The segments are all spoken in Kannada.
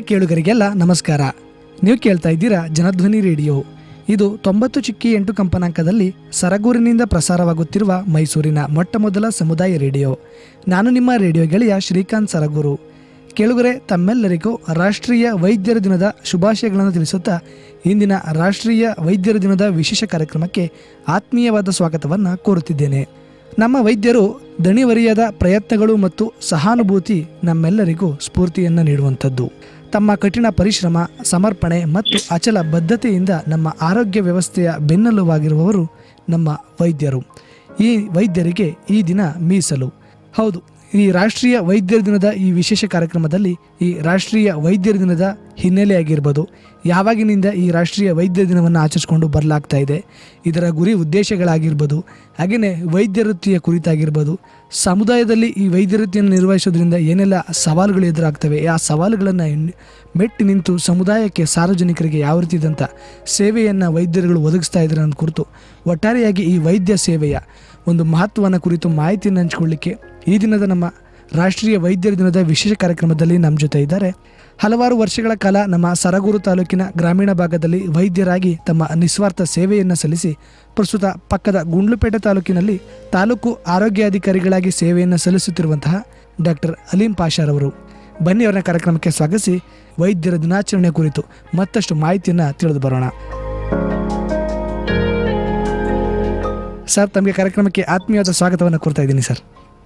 ಕೇಳುಗರಿಗೆಲ್ಲ ನಮಸ್ಕಾರ. ನೀವು ಕೇಳ್ತಾ ಇದ್ದೀರಾ ಜನಧ್ವನಿ ರೇಡಿಯೋ. ಇದು ತೊಂಬತ್ತು ಚಿಕ್ಕಿ ಎಂಟು ಕಂಪನಾಂಕದಲ್ಲಿ ಸರಗೂರಿನಿಂದ ಪ್ರಸಾರವಾಗುತ್ತಿರುವ ಮೈಸೂರಿನ ಮೊಟ್ಟಮೊದಲ ಸಮುದಾಯ ರೇಡಿಯೋ. ನಾನು ನಿಮ್ಮ ರೇಡಿಯೋ ಗೆಳೆಯ ಶ್ರೀಕಾಂತ್ ಸರಗೂರು. ಕೇಳುಗರೆ, ತಮ್ಮೆಲ್ಲರಿಗೂ ರಾಷ್ಟ್ರೀಯ ವೈದ್ಯರ ದಿನದ ಶುಭಾಶಯಗಳನ್ನು ತಿಳಿಸುತ್ತಾ ಇಂದಿನ ರಾಷ್ಟ್ರೀಯ ವೈದ್ಯರ ದಿನದ ವಿಶೇಷ ಕಾರ್ಯಕ್ರಮಕ್ಕೆ ಆತ್ಮೀಯವಾದ ಸ್ವಾಗತವನ್ನು ಕೋರುತ್ತಿದ್ದೇನೆ. ನಮ್ಮ ವೈದ್ಯರು ದಣಿವರಿಯದ ಪ್ರಯತ್ನಗಳು ಮತ್ತು ಸಹಾನುಭೂತಿ ನಮ್ಮೆಲ್ಲರಿಗೂ ಸ್ಫೂರ್ತಿಯನ್ನು ನೀಡುವಂಥದ್ದು. ತಮ್ಮ ಕಠಿಣ ಪರಿಶ್ರಮ, ಸಮರ್ಪಣೆ ಮತ್ತು ಅಚಲ ಬದ್ಧತೆಯಿಂದ ನಮ್ಮ ಆರೋಗ್ಯ ವ್ಯವಸ್ಥೆಯ ಬೆನ್ನೆಲುಬಾಗಿರುವವರು ನಮ್ಮ ವೈದ್ಯರು. ಈ ವೈದ್ಯರಿಗೆ ಈ ದಿನ ಮೀಸಲು. ಹೌದು, ಈ ರಾಷ್ಟ್ರೀಯ ವೈದ್ಯರ ದಿನದ ಈ ವಿಶೇಷ ಕಾರ್ಯಕ್ರಮದಲ್ಲಿ ಈ ರಾಷ್ಟ್ರೀಯ ವೈದ್ಯರ ದಿನದ ಹಿನ್ನೆಲೆಯಾಗಿರ್ಬೋದು. ಯಾವಾಗಿನಿಂದ ಈ ರಾಷ್ಟ್ರೀಯ ವೈದ್ಯರ ದಿನವನ್ನು ಆಚರಿಸ್ಕೊಂಡು ಬರಲಾಗ್ತಾ ಇದೆ, ಇದರ ಗುರಿ ಉದ್ದೇಶಗಳಾಗಿರ್ಬೋದು, ಹಾಗೆಯೇ ವೈದ್ಯ ವೃತ್ತಿಯ ಕುರಿತಾಗಿರ್ಬೋದು ಸಮುದಾಯದಲ್ಲಿ ಈ ವೈದ್ಯ ವೃತ್ತಿಯನ್ನು ನಿರ್ವಹಿಸೋದ್ರಿಂದ ಏನೆಲ್ಲ ಸವಾಲುಗಳು ಎದುರಾಗ್ತವೆ, ಆ ಸವಾಲುಗಳನ್ನು ಮೆಟ್ಟಿ ನಿಂತು ಸಮುದಾಯಕ್ಕೆ ಸಾರ್ವಜನಿಕರಿಗೆ ಯಾವ ರೀತಿಯಾದಂಥ ಸೇವೆಯನ್ನು ವೈದ್ಯರುಗಳು ಒದಗಿಸ್ತಾ ಇದ್ದಾರೆ ಅನ್ನೋ ಕುರಿತು ಒಟ್ಟಾರೆಯಾಗಿ ಈ ವೈದ್ಯ ಸೇವೆಯ ಒಂದು ಮಹತ್ವವನ್ನು ಕುರಿತು ಮಾಹಿತಿಯನ್ನು ಹಂಚಿಕೊಳ್ಳಿಕ್ಕೆ ಈ ದಿನದ ನಮ್ಮ ರಾಷ್ಟ್ರೀಯ ವೈದ್ಯರ ದಿನದ ವಿಶೇಷ ಕಾರ್ಯಕ್ರಮದಲ್ಲಿ ನಮ್ಮ ಜೊತೆ ಇದ್ದಾರೆ. ಹಲವಾರು ವರ್ಷಗಳ ಕಾಲ ನಮ್ಮ ಸರಗೂರು ತಾಲೂಕಿನ ಗ್ರಾಮೀಣ ಭಾಗದಲ್ಲಿ ವೈದ್ಯರಾಗಿ ತಮ್ಮ ನಿಸ್ವಾರ್ಥ ಸೇವೆಯನ್ನು ಸಲ್ಲಿಸಿ ಪ್ರಸ್ತುತ ಪಕ್ಕದ ಗುಂಡ್ಲುಪೇಟೆ ತಾಲೂಕಿನಲ್ಲಿ ತಾಲೂಕು ಆರೋಗ್ಯಾಧಿಕಾರಿಗಳಾಗಿ ಸೇವೆಯನ್ನು ಸಲ್ಲಿಸುತ್ತಿರುವಂತಹ ಡಾಕ್ಟರ್ ಅಲೀಂ ಪಾಷಾರವರು ಬನ್ನಿ ಅವರ ಕಾರ್ಯಕ್ರಮಕ್ಕೆ ಸ್ವಾಗತಿಸಿ. ವೈದ್ಯರ ದಿನಾಚರಣೆ ಕುರಿತು ಮತ್ತಷ್ಟು ಮಾಹಿತಿಯನ್ನು ತಿಳಿದು ಬರೋಣ. ಸರ್, ತಮಗೆ ಕಾರ್ಯಕ್ರಮಕ್ಕೆ ಆತ್ಮೀಯವಾದ ಸ್ವಾಗತವನ್ನು ಕೊಡ್ತಾ ಇದ್ದೀನಿ ಸರ್.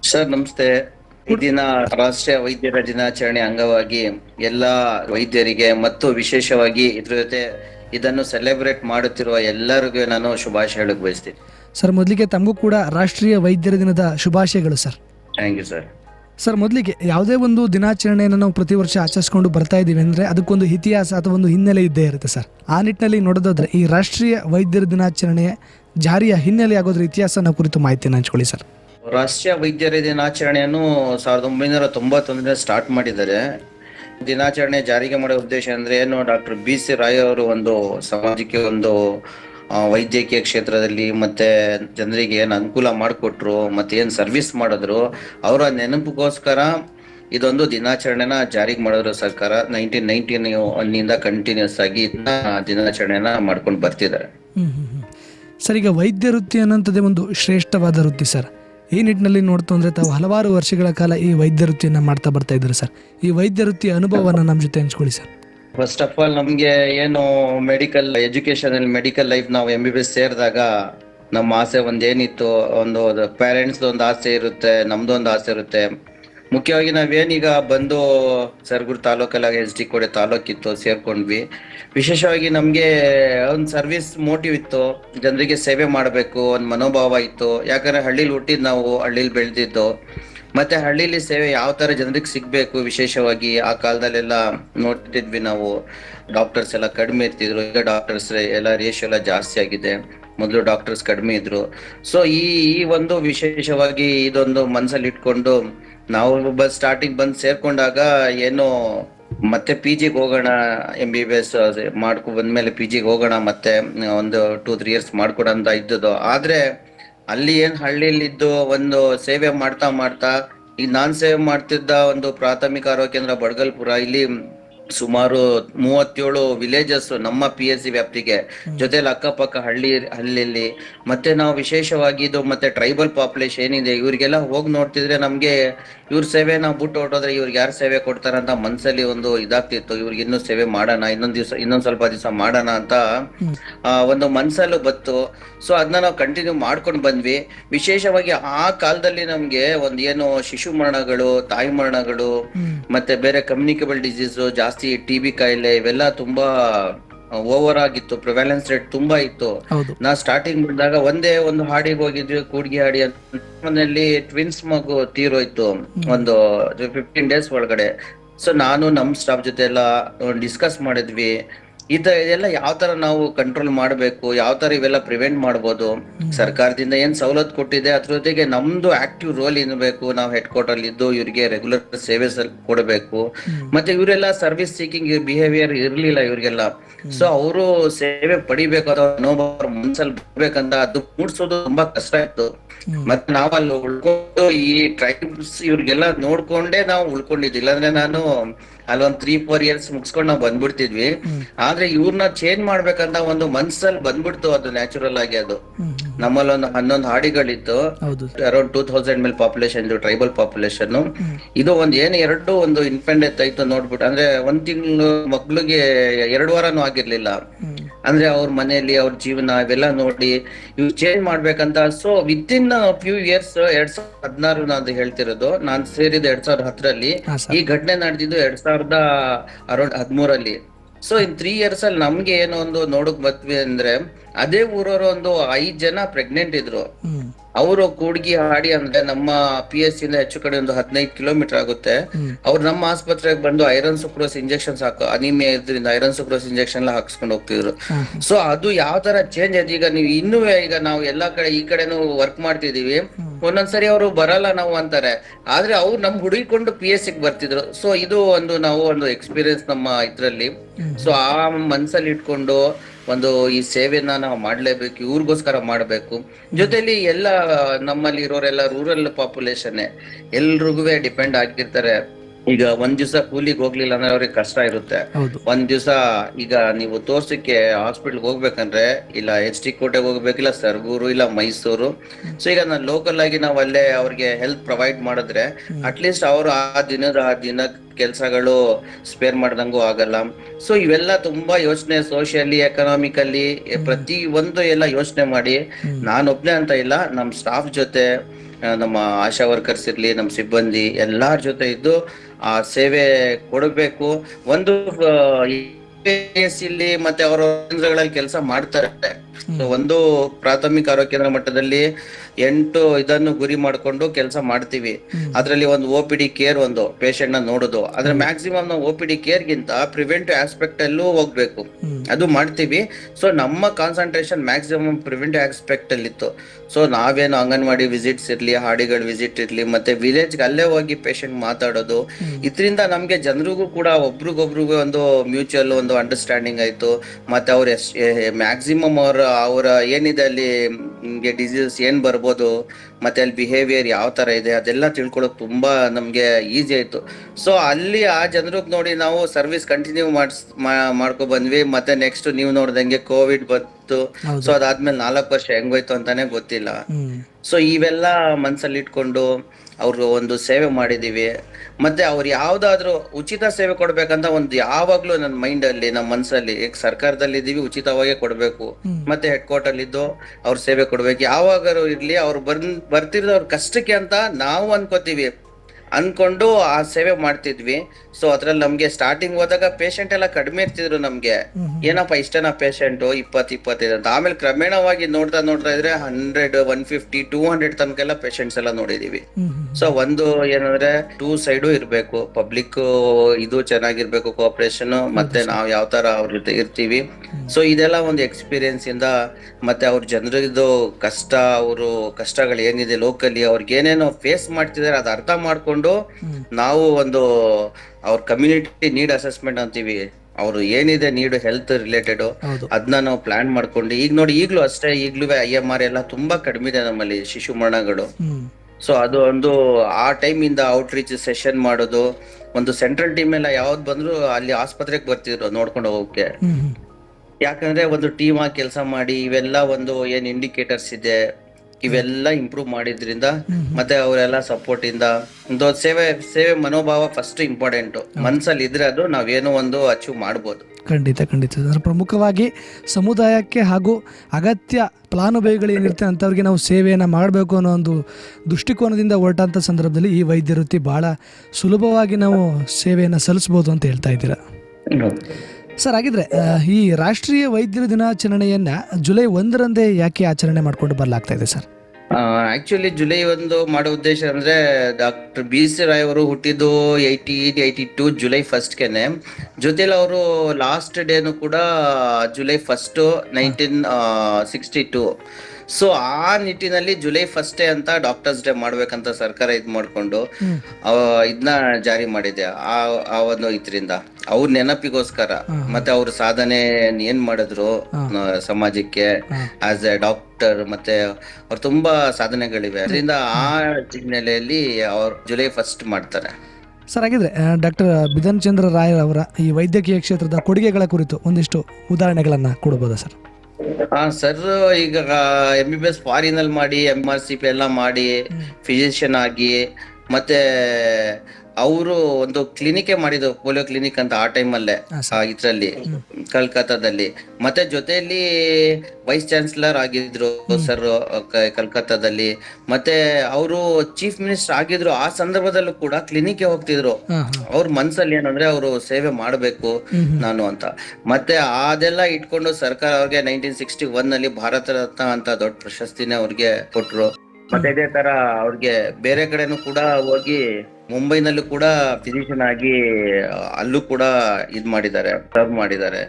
ಸರ್, ನಮಸ್ತೆ. ಈ ದಿನ ರಾಷ್ಟ್ರೀಯ ವೈದ್ಯರ ದಿನಾಚರಣೆ ಅಂಗವಾಗಿ ಎಲ್ಲಾ ವೈದ್ಯರಿಗೆ ಮತ್ತು ವಿಶೇಷವಾಗಿ ಇದ್ರ ಜೊತೆ ಇದನ್ನು ಸೆಲೆಬ್ರೇಟ್ ಮಾಡುತ್ತಿರುವ ಎಲ್ಲರಿಗೂ ನಾನು ಶುಭಾಶಯ ಹೇಳಕ್ ಬಯಸ್ತೀನಿ. ಸರ್ ಮೊದಲಿಗೆ ತಮಗೂ ಕೂಡ ರಾಷ್ಟ್ರೀಯ ವೈದ್ಯರ ದಿನದ ಶುಭಾಶಯಗಳು sir thank you sir sir ಮೊದಲಿಗೆ ಯಾವುದೇ ಒಂದು ದಿನಾಚರಣೆಯನ್ನು ನಾವು ಪ್ರತಿ ವರ್ಷ ಆಚರಿಸ್ಕೊಂಡು ಬರ್ತಾ ಇದ್ದೀವಿ ಅಂದರೆ ಅದಕ್ಕೊಂದು ಇತಿಹಾಸ ಅಥವಾ ಒಂದು ಹಿನ್ನೆಲೆ ಇದ್ದೇ ಇರುತ್ತೆ ಸರ್ ಆ ನಿಟ್ಟಿನಲ್ಲಿ ನೋಡೋದಾದ್ರೆ ಈ ರಾಷ್ಟ್ರೀಯ ವೈದ್ಯರ ದಿನಾಚರಣೆಯ ಜಾರಿಯ ಹಿನ್ನೆಲೆ ಆಗೋದ್ರ ಇತಿಹಾಸನ ಕುರಿತು ಮಾಹಿತಿಯನ್ನು ಹಂಚ್ಕೊಳ್ಳಿ ಸರ್ ರಾಷ್ಟ್ರೀಯ ವೈದ್ಯರ ದಿನಾಚರಣೆಯನ್ನು ಸಾವಿರದ ಒಂಬೈನೂರ ತೊಂಬತ್ತೊಂದರಲ್ಲಿ ಸ್ಟಾರ್ಟ್ ಮಾಡಿದ್ದಾರೆ. ದಿನಾಚರಣೆ ಜಾರಿಗೆ ಮಾಡೋ ಉದ್ದೇಶ ಅಂದ್ರೆ ಏನು? ಡಾಕ್ಟರ್ ಬಿ ಸಿ ರಾಯ್ ಅವರು ಒಂದು ಸಮಾಜಕ್ಕೆ ಒಂದು ವೈದ್ಯಕೀಯ ಕ್ಷೇತ್ರದಲ್ಲಿ ಮತ್ತೆ ಜನರಿಗೆ ಏನು ಅನುಕೂಲ ಮಾಡಿಕೊಟ್ರು, ಮತ್ತೆ ಏನು ಸರ್ವಿಸ್ ಮಾಡಿದ್ರು, ಅವರ ನೆನಪಿಗೋಸ್ಕರ ಇದೊಂದು ದಿನಾಚರಣೆನ ಜಾರಿಗೆ ಮಾಡಿದ್ರು ಸರ್ಕಾರ. ನೈನ್ಟೀನ್ ನೈನ್ಟೀನ್ ಅಲ್ಲಿಂದ ಕಂಟಿನ್ಯೂಸ್ ಆಗಿ ಇದನ್ನ ದಿನಾಚರಣೆನ ಮಾಡ್ಕೊಂಡು ಬರ್ತಿದ್ದಾರೆ. ಸರ್, ಈಗ ವೈದ್ಯ ವೃತ್ತಿ ಅನ್ನೋಂಥದ್ದೇ ಒಂದು ಶ್ರೇಷ್ಠವಾದ ವೃತ್ತಿ, ಸರ್. ಈ ನಿಟ್ಟಿನಲ್ಲಿ ನೋಡ್ತು ಅಂದರೆ ತಾವು ಹಲವಾರು ವರ್ಷಗಳ ಕಾಲ ಈ ವೈದ್ಯ ವೃತ್ತಿಯನ್ನು ಮಾಡ್ತಾ ಬರ್ತಾ ಇದ್ರು ಸರ್. ಈ ವೈದ್ಯ ವೃತ್ತಿಯ ಅನುಭವವನ್ನು ನಮ್ಮ ಜೊತೆ ಹಂಚ್ಕೊಳ್ಳಿ ಸರ್. ಫಸ್ಟ್ ಆಫ್ ಆಲ್ ನಮಗೆ ಏನು ಮೆಡಿಕಲ್ ಎಜುಕೇಶನ್ ಮೆಡಿಕಲ್ ಲೈಫ್ ನಾವು ಎಂ ಬಿ ಬಿ ಎಸ್ ಸೇರಿದಾಗ ನಮ್ಮ ಆಸೆ ಒಂದೇನಿತ್ತು, ಒಂದು ಪೇರೆಂಟ್ಸ್ ಒಂದು ಆಸೆ ಇರುತ್ತೆ, ನಮ್ದೊಂದು ಆಸೆ ಇರುತ್ತೆ. ಮುಖ್ಯವಾಗಿ ನಾವೇನೀಗ ಬಂದು ಸರ್ಗುರ್ ತಾಲೂಕಲ್ಲ ಎಸ್ ಡಿ ಕೋಡೆ ತಾಲೂಕಿತ್ತು, ಸೇರ್ಕೊಂಡ್ವಿ. ವಿಶೇಷವಾಗಿ ನಮ್ಗೆ ಒಂದು ಸರ್ವಿಸ್ ಮೋಟಿವ್ ಇತ್ತು. ಜನರಿಗೆ ಸೇವೆ ಮಾಡಬೇಕು, ಒಂದು ಮನೋಭಾವ ಇತ್ತು. ಯಾಕಂದ್ರೆ ಹಳ್ಳಿಲಿ ಹುಟ್ಟಿದ್ ನಾವು ಹಳ್ಳಿಲಿ ಬೆಳೆದಿದ್ದು. ಮತ್ತೆ ಹಳ್ಳಿಲಿ ಸೇವೆ ಯಾವ ತರ ಜನರಿಗೆ ಸಿಗ್ಬೇಕು ವಿಶೇಷವಾಗಿ ಆ ಕಾಲದಲ್ಲೆಲ್ಲ ನೋಡ್ತಿದ್ವಿ ನಾವು. ಡಾಕ್ಟರ್ಸ್ ಎಲ್ಲ ಕಡಿಮೆ ಇರ್ತಿದ್ರು, ಈಗ ಡಾಕ್ಟರ್ಸ್ ಎಲ್ಲ ರೇಷಿಯೋ ಎಲ್ಲ ಜಾಸ್ತಿ ಆಗಿದೆ. ಮೊದಲು ಡಾಕ್ಟರ್ಸ್ ಕಡಿಮೆ ಇದ್ರು. ಸೊ ಈ ಈ ಒಂದು ವಿಶೇಷವಾಗಿ ಇದೊಂದು ಮನಸ್ಸಲ್ಲಿ ಇಟ್ಕೊಂಡು ನಾವು ಬಸ್ ಸ್ಟಾರ್ಟಿಂಗ್ ಬಂದು ಸೇರ್ಕೊಂಡಾಗ ಏನು ಮತ್ತೆ ಪಿ ಜಿಗೆ ಹೋಗೋಣ ಎಂ ಬಿ ಬಿ ಎಸ್ ಮಾಡ್ಕೊ ಬಂದ್ಮೇಲೆ ಪಿ ಜಿಗೆ ಹೋಗೋಣ, ಮತ್ತೆ ಒಂದು ಟೂ ತ್ರೀ ಇಯರ್ಸ್ ಮಾಡ್ಕೊಡಂತ ಇದ್ದದ್ದು. ಆದ್ರೆ ಅಲ್ಲಿ ಏನ್ ಇದ್ದು ಒಂದು ಸೇವೆ ಮಾಡ್ತಾ ಮಾಡ್ತಾ, ಈಗ ನಾನ್ ಸೇವೆ ಮಾಡ್ತಿದ್ದ ಒಂದು ಪ್ರಾಥಮಿಕ ಆರೋಗ್ಯ ಕೇಂದ್ರ ಬಡಗಲ್ಪುರ, ಇಲ್ಲಿ ಸುಮಾರು ಮೂವತ್ತೇಳು ವಿಲೇಜಸ್ ನಮ್ಮ ಪಿ ಎಸ್ ಸಿ ವ್ಯಾಪ್ತಿಗೆ. ಜೊತೆಲಿ ಅಕ್ಕಪಕ್ಕ ಹಳ್ಳಿ ಹಳ್ಳಿಯಲ್ಲಿ ಮತ್ತೆ ನಾವು ವಿಶೇಷವಾಗಿ ಇದು ಮತ್ತೆ ಟ್ರೈಬಲ್ ಪಾಪ್ಯುಲೇಷನ್ ಏನಿದೆ ಇವ್ರಿಗೆಲ್ಲ ಹೋಗಿ ನೋಡ್ತಿದ್ರೆ ನಮ್ಗೆ ಇವ್ರ ಸೇವೆ ನಾವು ಬಿಟ್ಟು ಹೊಟ್ಟೋದ್ರೆ ಇವ್ರಿಗೆ ಯಾರು ಸೇವೆ ಕೊಡ್ತಾರಂತ ಮನ್ಸಲ್ಲಿ ಒಂದು ಇದಾಗ್ತಿತ್ತು. ಇವ್ರಿಗೆ ಇನ್ನೂ ಸೇವೆ ಮಾಡೋಣ ಇನ್ನೊಂದ್ ದಿವಸ ಇನ್ನೊಂದ್ ಸ್ವಲ್ಪ ದಿವಸ ಮಾಡೋಣ ಅಂತ ಒಂದು ಮನ್ಸಲ್ಲೂ ಬತ್ತು ಸೊ ಅದನ್ನ ನಾವು ಕಂಟಿನ್ಯೂ ಮಾಡ್ಕೊಂಡು ಬಂದ್ವಿ. ವಿಶೇಷವಾಗಿ ಆ ಕಾಲದಲ್ಲಿ ನಮ್ಗೆ ಒಂದ್ ಏನು ಶಿಶು ಮರಣಗಳು ತಾಯಿ ಮರಣಗಳು ಮತ್ತೆ ಬೇರೆ ಕಮ್ಯುನಿಕೇಬಲ್ ಡಿಸೀಸ್ ಜಾಸ್ತಿ ಟಿ ಬಿ ಕಾಯಿಲೆ ಇವೆಲ್ಲ ತುಂಬಾ ಓವರ್ ಆಗಿತ್ತು ಪ್ರಿವ್ಯಾಲೆನ್ಸ್ ರೇಟ್ ತುಂಬಾ ಇತ್ತು. ಹೌದು. ನಾ ಸ್ಟಾರ್ಟಿಂಗ್ ಮಾಡಿದಾಗ ಒಂದೇ ಒಂದು ಹಾಡಿಗೆ ಹೋಗಿದ್ವಿ ಕೂಡ್ಗಿ ಹಾಡಿ ಅಂತ. ಮನೆಯಲ್ಲಿ ಟ್ವಿನ್ಸ್ ಮಗು ತೀರೋಯ್ತು ಒಂದು ಫಿಫ್ಟೀನ್ ಡೇಸ್ ಒಳಗಡೆ. ಸೊ ನಾನು ನಮ್ ಸ್ಟಾಫ್ ಜೊತೆ ಎಲ್ಲ ಡಿಸ್ಕಸ್ ಮಾಡಿದ್ವಿ. ಇದ ಇದೆಲ್ಲ ಯಾವ ತರ ನಾವು ಕಂಟ್ರೋಲ್ ಮಾಡಬೇಕು ಯಾವ ತರ ಇವೆಲ್ಲ ಪ್ರಿವೆಂಟ್ ಮಾಡ್ಬೋದು ಸರ್ಕಾರದಿಂದ ಏನ್ ಸವಲತ್ತು ಕೊಟ್ಟಿದೆ ಅದ್ರ ಜೊತೆಗೆ ನಮ್ದು ಆಕ್ಟಿವ್ ರೋಲ್ ಇರಬೇಕು ನಾವು ಹೆಡ್ ಕ್ವಾರ್ಟರ್ ಇದ್ದು ಇವ್ರಿಗೆ ರೆಗ್ಯುಲರ್ ಸೇವೆ ಕೊಡಬೇಕು. ಮತ್ತೆ ಇವರೆಲ್ಲ ಸರ್ವಿಸ್ ಸೀಕಿಂಗ್ ಬಿಹೇವಿಯರ್ ಇರ್ಲಿಲ್ಲ ಇವ್ರಿಗೆಲ್ಲ. ಸೊ ಅವರು ಸೇವೆ ಪಡಿಬೇಕು ಅಥವಾ ಮನೋಭಾವ ಮನ್ಸಲ್ಲಿ ಬರ್ಬೇಕಂತ ಅದು ಮೂಡ್ಸೋದು ತುಂಬಾ ಕಷ್ಟ ಇತ್ತು. ಮತ್ತೆ ನಾವಲ್ಲಿ ಉಳ್ಕೊಂಡು ಈ ಟ್ರೈಬ್ಸ್ ಇವ್ರಿಗೆಲ್ಲ ನೋಡ್ಕೊಂಡೇ ನಾವು ಉಳ್ಕೊಂಡಿದ್ವಿ ಇಲ್ಲಾಂದ್ರೆ ನಾನು ಅಲ್ಲೊಂದ್ ತ್ರೀ ಫೋರ್ ಇಯರ್ಸ್ ಮುಗಿಸ್ಕೊಂಡು ನಾವು ಬಂದ್ಬಿಡ್ತಿದ್ವಿ. ಆದ್ರೆ ಇವ್ರನ್ನ ಚೇಂಜ್ ಮಾಡ್ಬೇಕಂತ ಒಂದು ಮನ್ಸಲ್ಲಿ ಬಂದ್ಬಿಡ್ತು ಅದು ನ್ಯಾಚುರಲ್ ಆಗಿ ಅದು. ನಮ್ಮಲ್ಲಿ ಒಂದು ಹನ್ನೊಂದು ಹಾಡಿಗಳಿತ್ತು. ಅರೌಂಡ್ ಟೂ ತೌಸಂಡ್ ಮೇಲೆ ಪಾಪ್ಯುಲೇಷನ್ ಟ್ರೈಬಲ್ ಪಾಪ್ಯುಲೇಷನ್ ಇದು ಒಂದ್ ಏನ್ ಎರಡು ಒಂದು ಇನ್ಫೆಂಡೆತ್ ಆಯ್ತು ನೋಡ್ಬಿಟ್ಟು ಅಂದ್ರೆ ಒಂದ್ ತಿಂಗಳು ಮಗ್ಳಿಗೆ ಎರಡು ವಾರನು ಆಗಿರ್ಲಿಲ್ಲ. ಅಂದ್ರೆ ಅವ್ರ ಮನೆಯಲ್ಲಿ ಅವ್ರ ಜೀವನ ಇವೆಲ್ಲ ನೋಡಿ ಇವ್ ಚೇಂಜ್ ಮಾಡ್ಬೇಕಂತ. So with in few years ಎರಡ್ ಸಾವಿರದ ಹದಿನಾರು ನಾನು ಹೇಳ್ತಿರೋದು ನಾನ್ ಸೇರಿದ ಎರಡ್ ಸಾವಿರದ ಹತ್ತರಲ್ಲಿ ಈ ಘಟನೆ ನಡೆದಿದ್ದು ಎರಡ್ ಸಾವಿರದ ಅರೌಂಡ್ ಹದಿಮೂರಲ್ಲಿ ಸೊ ಇನ್ ತ್ರೀ ಇಯರ್ಸ್ ಅಲ್ಲಿ ನಮ್ಗೆ ಏನೋ ಒಂದು ನೋಡಕ್ ಬತ್ವಿ ಅಂದ್ರೆ ಅದೇ ಊರವರು ಒಂದು ಐದ್ ಜನ ಪ್ರೆಗ್ನೆಂಟ್ ಇದ್ರು. ಅವರು ಕೂಡ್ಗಿ ಹಾಡಿ ಅಂದ್ರೆ ನಮ್ಮ ಪಿ ಎಸ್ ಇಂದ ಹೆಚ್ಚು ಕಡೆ ಒಂದು ಹದಿನೈದು ಕಿಲೋಮೀಟರ್ ಆಗುತ್ತೆ. ಅವ್ರು ನಮ್ಮ ಆಸ್ಪತ್ರೆಗೆ ಬಂದು ಐರನ್ ಸುಕ್ರೋಸ್ ಇಂಜೆಕ್ಷನ್ ಹಾಕೋ ಅನಿಮಿಯಾ ಇದ್ರಿಂದ ಐರನ್ ಸುಕ್ರೋಸ್ ಇಂಜೆಕ್ಷನ್ ಎಲ್ಲ ಹಾಕ್ಸ್ಕೊಂಡು ಹೋಗ್ತಿದ್ರು. ಸೊ ಅದು ಯಾವ ತರ ಚೇಂಜ್ ಆಯ್ತು? ಈಗ ನೀವು ಇನ್ನೂ ಈಗ ನಾವು ಎಲ್ಲಾ ಕಡೆ ಈ ಕಡೆನೂ ವರ್ಕ್ ಮಾಡ್ತಿದೀವಿ ಒಂದೊಂದ್ಸರಿ ಅವರು ಬರಲ್ಲ ನಾವು ಅಂತಾರೆ. ಆದ್ರೆ ಅವ್ರು ನಮ್ ಹುಡುಗಿಕೊಂಡು ಪಿ ಎಸ್ಗೆ ಬರ್ತಿದ್ರು. ಸೊ ಇದು ಒಂದು ನಾವು ಒಂದು ಎಕ್ಸ್ಪೀರಿಯನ್ಸ್ ನಮ್ಮ ಇದ್ರಲ್ಲಿ. ಸೊ ಆ ಮನ್ಸಲ್ಲಿ ಇಟ್ಕೊಂಡು ಒಂದು ಈ ಸೇವೆನ ನಾವು ಮಾಡ್ಲೇಬೇಕು ಇವ್ರಿಗೋಸ್ಕರ ಮಾಡ್ಬೇಕು. ಜೊತೆಲಿ ಎಲ್ಲ ನಮ್ಮಲ್ಲಿ ಇರೋರೆಲ್ಲ ರೂರಲ್ ಪಾಪ್ಯುಲೇಷನ್ ಎಲ್ರಿಗೂ ಡಿಪೆಂಡ್ ಆಗಿರ್ತಾರೆ. ಈಗ ಒಂದ್ ದಿವಸ ಕೂಲಿಗೆ ಹೋಗ್ಲಿಲ್ಲ ಅಂದ್ರೆ ಅವ್ರಿಗೆ ಕಷ್ಟ ಇರುತ್ತೆ. ಒಂದ್ ದಿವಸ ಈಗ ನೀವು ತೋರ್ಸಕ್ಕೆ ಹಾಸ್ಪಿಟಲ್ ಹೋಗ್ಬೇಕಂದ್ರೆ ಇಲ್ಲ ಎಚ್ ಡಿ ಕೋಟೆಗೆ ಹೋಗ್ಬೇಕಿಲ್ಲ ಸರ್ಗೂರು ಇಲ್ಲ ಮೈಸೂರು. ಸೊ ಈಗ ನಾನು ಲೋಕಲ್ ಆಗಿ ನಾವು ಅಲ್ಲೇ ಅವ್ರಿಗೆ ಹೆಲ್ಪ್ ಪ್ರೊವೈಡ್ ಮಾಡಿದ್ರೆ ಅಟ್ಲೀಸ್ಟ್ ಅವರು ಆ ದಿನದ ಆ ದಿನ ಕೆಲಸಗಳು ಸ್ಪೇರ್ ಮಾಡ್ದಂಗೂ ಆಗಲ್ಲ. ಸೊ ಇವೆಲ್ಲ ತುಂಬಾ ಯೋಚನೆ ಸೋಷಿಯಲಿ ಎಕನಾಮಿಕಲಿ ಪ್ರತಿ ಒಂದು ಎಲ್ಲ ಯೋಚನೆ ಮಾಡಿ ನಾನೊಬ್ನೇ ಅಂತ ಇಲ್ಲ ನಮ್ಮ ಸ್ಟಾಫ್ ಜೊತೆ ನಮ್ಮ ಆಶಾ ವರ್ಕರ್ಸ್ ಇರ್ಲಿ ನಮ್ಮ ಸಿಬ್ಬಂದಿ ಎಲ್ಲಾರ ಜೊತೆ ಇದ್ದು ಆ ಸೇವೆ ಕೊಡಬೇಕು. ಒಂದು ಇಲ್ಲಿ ಮತ್ತೆ ಅವರ ಕೇಂದ್ರಗಳಲ್ಲಿ ಕೆಲಸ ಮಾಡ್ತಾರೆ. ಒಂದು ಪ್ರಾಥಮಿಕ ಆರೋಗ್ಯ ಕೇಂದ್ರ ಮಟ್ಟದಲ್ಲಿ ಎಂಟು ಇದನ್ನು ಗುರಿ ಮಾಡ್ಕೊಂಡು ಕೆಲಸ ಮಾಡ್ತೀವಿ. ಅದರಲ್ಲಿ ಒಂದು ಒ ಪಿ ಡಿ ಕೇರ್ ಒಂದು ಪೇಷಂಟ್ನ ನೋಡೋದು ಅದ್ರ ಮ್ಯಾಕ್ಸಿಮಮ್ ನಾವು ಒ ಪಿ ಡಿ ಕೇರ್ ಗಿಂತ ಪ್ರಿವೆಂಟಿವ್ ಆಸ್ಪೆಕ್ಟ್ ಅಲ್ಲೂ ಹೋಗ್ಬೇಕು. ಅದು ಮಾಡ್ತೀವಿ. ಸೊ ನಮ್ಮ ಕಾನ್ಸಂಟ್ರೇಷನ್ ಮ್ಯಾಕ್ಸಿಮಮ್ ಪ್ರಿವೆಂಟಿವ್ ಆಸ್ಪೆಕ್ಟ್ ಅಲ್ಲಿ ಇತ್ತು ಸೊ ನಾವೇನು ಅಂಗನವಾಡಿ ವಿಸಿಟ್ಸ್ ಇರ್ಲಿ ಹಾಡಿಗಳ ವಿಸಿಟ್ ಇರ್ಲಿ ಮತ್ತೆ ವಿಲೇಜ್ ಅಲ್ಲೇ ಹೋಗಿ ಪೇಷಂಟ್ ಮಾತಾಡೋದು ಇದರಿಂದ ನಮ್ಗೆ ಜನರಿಗೂ ಕೂಡ ಒಬ್ರಿಗೊಬ್ರಿಗೂ ಒಂದು ಮ್ಯೂಚುವಲ್ ಒಂದು ಅಂಡರ್ಸ್ಟ್ಯಾಂಡಿಂಗ್ ಆಯ್ತು. ಮತ್ತೆ ಅವ್ರ ಮ್ಯಾಕ್ಸಿಮಮ್ ಅವ್ರ ಅವರ ಏನಿದೆ ಅಲ್ಲಿ ಡಿಸೀಸ್ ಏನ್ ಬರ್ಬೋದು ಮತ್ತೆ ಅಲ್ಲಿ ಬಿಹೇವಿಯರ್ ಯಾವ ತರ ಇದೆ ಅದೆಲ್ಲ ತಿಳ್ಕೊಳ್ಳೋಕೆ ತುಂಬಾ ನಮ್ಗೆ ಈಸಿ ಆಯ್ತು. ಸೊ ಅಲ್ಲಿ ಆ ಜನರಿಗೆ ನೋಡಿ ನಾವು ಸರ್ವಿಸ್ ಕಂಟಿನ್ಯೂ ಮಾಡಿಸ್ ಮಾಡ್ಕೊ ಬಂದ್ವಿ. ಮತ್ತೆ ನೆಕ್ಸ್ಟ್ ನೀವು ನೋಡ್ದಂಗೆ ಕೋವಿಡ್ ಬಂತು. ಸೊ ಅದಾದ್ಮೇಲೆ ನಾಲ್ಕು ವರ್ಷ ಹೆಂಗೋಯ್ತು ಅಂತಾನೆ ಗೊತ್ತಿಲ್ಲ. ಸೊ ಇವೆಲ್ಲ ಮನ್ಸಲ್ಲಿ ಇಟ್ಕೊಂಡು ಅವ್ರು ಒಂದು ಸೇವೆ ಮಾಡಿದೀವಿ ಮತ್ತೆ ಅವ್ರು ಯಾವ್ದಾದ್ರು ಉಚಿತ ಸೇವೆ ಕೊಡ್ಬೇಕಂತ ಒಂದು ಯಾವಾಗಲೂ ನನ್ನ ಮೈಂಡ್ ಅಲ್ಲಿ ನಮ್ಮ ಮನ್ಸಲ್ಲಿ ಈಗ ಸರ್ಕಾರದಲ್ಲಿ ಇದೀವಿ ಉಚಿತವಾಗೇ ಕೊಡ್ಬೇಕು. ಮತ್ತೆ ಹೆಡ್ ಕ್ವಾರ್ಟರ್ ಇದ್ದು ಅವ್ರ ಸೇವೆ ಕೊಡ್ಬೇಕು. ಯಾವಾಗಾರು ಇರ್ಲಿ ಅವ್ರು ಬರ್ ಬರ್ತಿರೋದು ಅವ್ರ ಕಷ್ಟಕ್ಕೆ ಅಂತ ನಾವು ಅನ್ಕೋತೀವಿ. ಅನ್ಕೊಂಡು ಆ ಸೇವೆ ಮಾಡ್ತಿದ್ವಿ. ಸೊ ಅದ್ರಲ್ಲಿ ನಮ್ಗೆ ಸ್ಟಾರ್ಟಿಂಗ್ ಹೋದಾಗ ಪೇಷಂಟ್ ಎಲ್ಲ ಕಡಿಮೆ ಇರ್ತಿದ್ರು ನಮ್ಗೆ. ಏನಪ್ಪ ಇಷ್ಟನ ಪೇಷಂಟ್ ಇಪ್ಪತ್ ಇಪ್ಪತ್ತೈದು ಅಂತ. ಆಮೇಲೆ ಕ್ರಮೇಣವಾಗಿ ನೋಡ್ತಾ ನೋಡ್ತಾ ಇದ್ರೆ hundred one fifty two hundred ತನಕ ಎಲ್ಲ ಪೇಷಂಟ್ಸ್ ಎಲ್ಲ ನೋಡಿದೀವಿ. ಸೊ ಒಂದು ಏನಂದ್ರೆ ಟೂ ಸೈಡು ಇರ್ಬೇಕು. ಪಬ್ಲಿಕ್ ಇದು ಚೆನ್ನಾಗಿರ್ಬೇಕು ಕೋಆಪರೇಷನ್ ಮತ್ತೆ ನಾವ್ ಯಾವ ತರ ಅವ್ರ ಜೊತೆ ಇರ್ತೀವಿ. ಸೊ ಇದೆಲ್ಲ ಒಂದು ಎಕ್ಸ್ಪೀರಿಯನ್ಸ್ ಇಂದ ಮತ್ತೆ ಅವ್ರ ಜನರದ್ದು ಕಷ್ಟ ಅವರು ಕಷ್ಟಗಳು ಏನಿದೆ ಲೋಕಲಿ ಅವ್ರಿಗೆ ಏನೇನೋ ಫೇಸ್ ಮಾಡ್ತಿದಾರೆ ಅದ್ ಅರ್ಥ ಮಾಡ್ಕೊಂಡು ಹ್ಮ್. ನಾವು ಒಂದು ಅವ್ರ ಕಮ್ಯುನಿಟಿ ನೀಡ್ ಅಸೆಸ್ಮೆಂಟ್ ಅಂತೀವಿ. ಅವ್ರು ಏನಿದೆ ನೀಡ್ ಹೆಲ್ತ್ ರಿಲೇಟೆಡ್ ಅದನ್ನ ನಾವು ಪ್ಲಾನ್ ಮಾಡ್ಕೊಂಡು ಈಗ ನೋಡಿ ಈಗ್ಲೂ ಅಷ್ಟೇ ಈಗ್ಲೂ ಐ ಎಂ ಆರ್ ಎಲ್ಲ ತುಂಬಾ ಕಡಿಮೆ ಇದೆ ನಮ್ಮಲ್ಲಿ ಶಿಶು ಮರಣಗಳು. ಸೊ ಅದು ಒಂದು ಆ ಟೈಮ್ ಇಂದ ಔಟ್ ರೀಚ್ ಸೆಷನ್ ಮಾಡೋದು ಒಂದು ಸೆಂಟ್ರಲ್ ಟೀಮ್ ಎಲ್ಲ ಯಾವ್ದು ಬಂದ್ರು ಅಲ್ಲಿ ಆಸ್ಪತ್ರೆಗೆ ಬರ್ತಿದ್ರು ನೋಡ್ಕೊಂಡು ಹೋಗಕ್ಕೆ ಹ್ಮ್ ಯಾಕಂದ್ರೆ ಒಂದು ಟೀಮ್ ಆಗಿ ಕೆಲಸ ಮಾಡಿ ಇವೆಲ್ಲ ಒಂದು ಏನ್ ಇಂಡಿಕೇಟರ್ಸ್ ಇದೆ ಇವೆಲ್ಲ ಇಂಪ್ರೂವ್ ಮಾಡಿದ್ರಿಂದ ಮತ್ತೆ ಅವರೆಲ್ಲ ಸಪೋರ್ಟ್ ಇಂದ ಒಂದು ಸೇವೆ ಸೇವೆ ಮನೋಭಾವ ಫಸ್ಟ್ ಇಂಪಾರ್ಟೆಂಟ್ ಮನ್ಸಲ್ಲಿ ಇದ್ರೆ ಅದು ನಾವೇನೋ ಒಂದು ಅಚೀವ್ ಮಾಡ್ಬೋದು. ಖಂಡಿತ ಖಂಡಿತ. ಸರ್ ಪ್ರಮುಖವಾಗಿ ಸಮುದಾಯಕ್ಕೆ ಹಾಗೂ ಅಗತ್ಯ ಫಲಾನುಭವಿಗಳು ಏನಿರುತ್ತೆ ಅಂಥವ್ರಿಗೆ ನಾವು ಸೇವೆಯನ್ನು ಮಾಡಬೇಕು ಅನ್ನೋ ಒಂದು ದೃಷ್ಟಿಕೋನದಿಂದ ಹೊರಟಂಥ ಸಂದರ್ಭದಲ್ಲಿ ಈ ವೈದ್ಯ ವೃತ್ತಿ ಭಾಳ ಸುಲಭವಾಗಿ ನಾವು ಸೇವೆಯನ್ನು ಸಲ್ಲಿಸ್ಬೋದು ಅಂತ ಹೇಳ್ತಾ ಇದ್ದೀರಾ? ಸರ್, ಹಾಗಿದ್ರೆ ಈ ರಾಷ್ಟ್ರೀಯ ವೈದ್ಯರ ದಿನಾಚರಣೆಯನ್ನು ಜುಲೈ ಒಂದರಂದೇ ಯಾಕೆ ಆಚರಣೆ ಮಾಡಿಕೊಂಡು ಬರಲಾಗ್ತಾ ಇದೆ ಸರ್? ಆಕ್ಚುಲಿ ಜುಲೈ ಒಂದು ಮಾಡೋ ಉದ್ದೇಶ ಅಂದ್ರೆ ಡಾಕ್ಟರ್ ಬಿ ಸಿ ರಾಯ್ ಅವರು ಹುಟ್ಟಿದ್ದು ಏಯ್ಟಿ ಏಯ್ಟಿ ಟು ಜುಲೈ ಫಸ್ಟ್ಗೆನೆ ಜೊತೆಲಿ ಅವರು ಲಾಸ್ಟ್ ಡೇನು ಕೂಡ July first nineteen sixty two so ಆ ನಿಟ್ಟಿನಲ್ಲಿ ಜುಲೈ ಫಸ್ಟ್ ಅಂತ ಡಾಕ್ಟರ್ಸ್ ಡೇ ಮಾಡ್ಬೇಕಂತ ಸರ್ಕಾರ ಇದ್ ಮಾಡ್ಕೊಂಡು. ಇದನ್ನ ಜಾರಿ ಮಾಡಿದೆ. ಆ ಒಂದು ಇದ್ರಿಂದ. ಅವ್ರ ನೆನಪಿಗೋಸ್ಕರ. ಮತ್ತೆ ಅವ್ರ ಸಾಧನೆ ಏನ್ ಮಾಡಿದ್ರು ಸಮಾಜಕ್ಕೆ ಆಸ್ ಎ ಡಾಕ್ಟರ್ ಮತ್ತೆ ಅವ್ರು ತುಂಬಾ ಸಾಧನೆಗಳಿವೆ. ಅದರಿಂದ ಆ ಹಿನ್ನೆಲೆಯಲ್ಲಿ ಅವ್ರು ಜುಲೈ ಫಸ್ಟ್ ಮಾಡ್ತಾರೆ. ಸರ್ ಹಾಗಿದ್ರೆ ಡಾಕ್ಟರ್ ಬಿಧನ್ ಚಂದ್ರ ರಾಯ್ ಅವರ ಈ ವೈದ್ಯಕೀಯ ಕ್ಷೇತ್ರದ ಕೊಡುಗೆಗಳ ಕುರಿತು ಒಂದಿಷ್ಟು ಉದಾಹರಣೆಗಳನ್ನ ಕೊಡಬಹುದಾ ಸರ್? ಹಾ ಸರ್ ಈಗ ಎಂ ಬಿ ಬಿ ಎಸ್ ಫಾರಿನಲ್ಲಿ ಮಾಡಿ ಎಂ ಆರ್ ಸಿ ಪಿ ಎಲ್ಲ ಮಾಡಿ ಫಿಸಿಷಿಯನ್ ಆಗಿ ಮತ್ತೆ ಅವರು ಒಂದು ಕ್ಲಿನಿಕ್ ಮಾಡಿದ್ರು ಪೋಲಿಯೋ ಕ್ಲಿನಿಕ್ ಅಂತ ಆ ಟೈಮಲ್ಲೇ ಇದರಲ್ಲಿ ಇದ್ರಲ್ಲಿ ಕಲ್ಕತ್ತಾದಲ್ಲಿ. ಮತ್ತೆ ಜೊತೆಯಲ್ಲಿ ವೈಸ್ ಚಾನ್ಸಲರ್ ಆಗಿದ್ರು ಸರ್ ಕಲ್ಕತ್ತಾದಲ್ಲಿ. ಮತ್ತೆ ಅವರು ಚೀಫ್ ಮಿನಿಸ್ಟರ್ ಆಗಿದ್ರು ಆ ಸಂದರ್ಭದಲ್ಲೂ ಕೂಡ ಕ್ಲಿನಿಕ್ಗೆ ಹೋಗ್ತಿದ್ರು. ಅವ್ರ ಮನ್ಸಲ್ಲಿ ಏನಂದ್ರೆ ಅವರು ಸೇವೆ ಮಾಡಬೇಕು ನಾನು ಅಂತ. ಮತ್ತೆ ಅದೆಲ್ಲ ಇಟ್ಕೊಂಡು ಸರ್ಕಾರ ಅವ್ರಿಗೆ ನೈನ್ಟೀನ್ ಸಿಕ್ಸ್ಟಿ ಒನ್ ಅಲ್ಲಿ ಭಾರತ ರತ್ನ ಅಂತ ದೊಡ್ಡ ಪ್ರಶಸ್ತಿನೇ ಅವ್ರಿಗೆ ಕೊಟ್ರು. ಮತ್ತೆ ಇದೇ ತರ ಅವ್ರಿಗೆ ಬೇರೆ ಕಡೆನೂ ಕೂಡ ಹೋಗಿ ಮುಂಬೈನಲ್ಲೂ ಕೂಡ ಫಿಸಿಷಿಯನ್ ಆಗಿ ಅಲ್ಲೂ ಕೂಡ ಇದ್ ಮಾಡಿದ್ದಾರೆ ಸರ್ವ್ ಮಾಡಿದ್ದಾರೆ.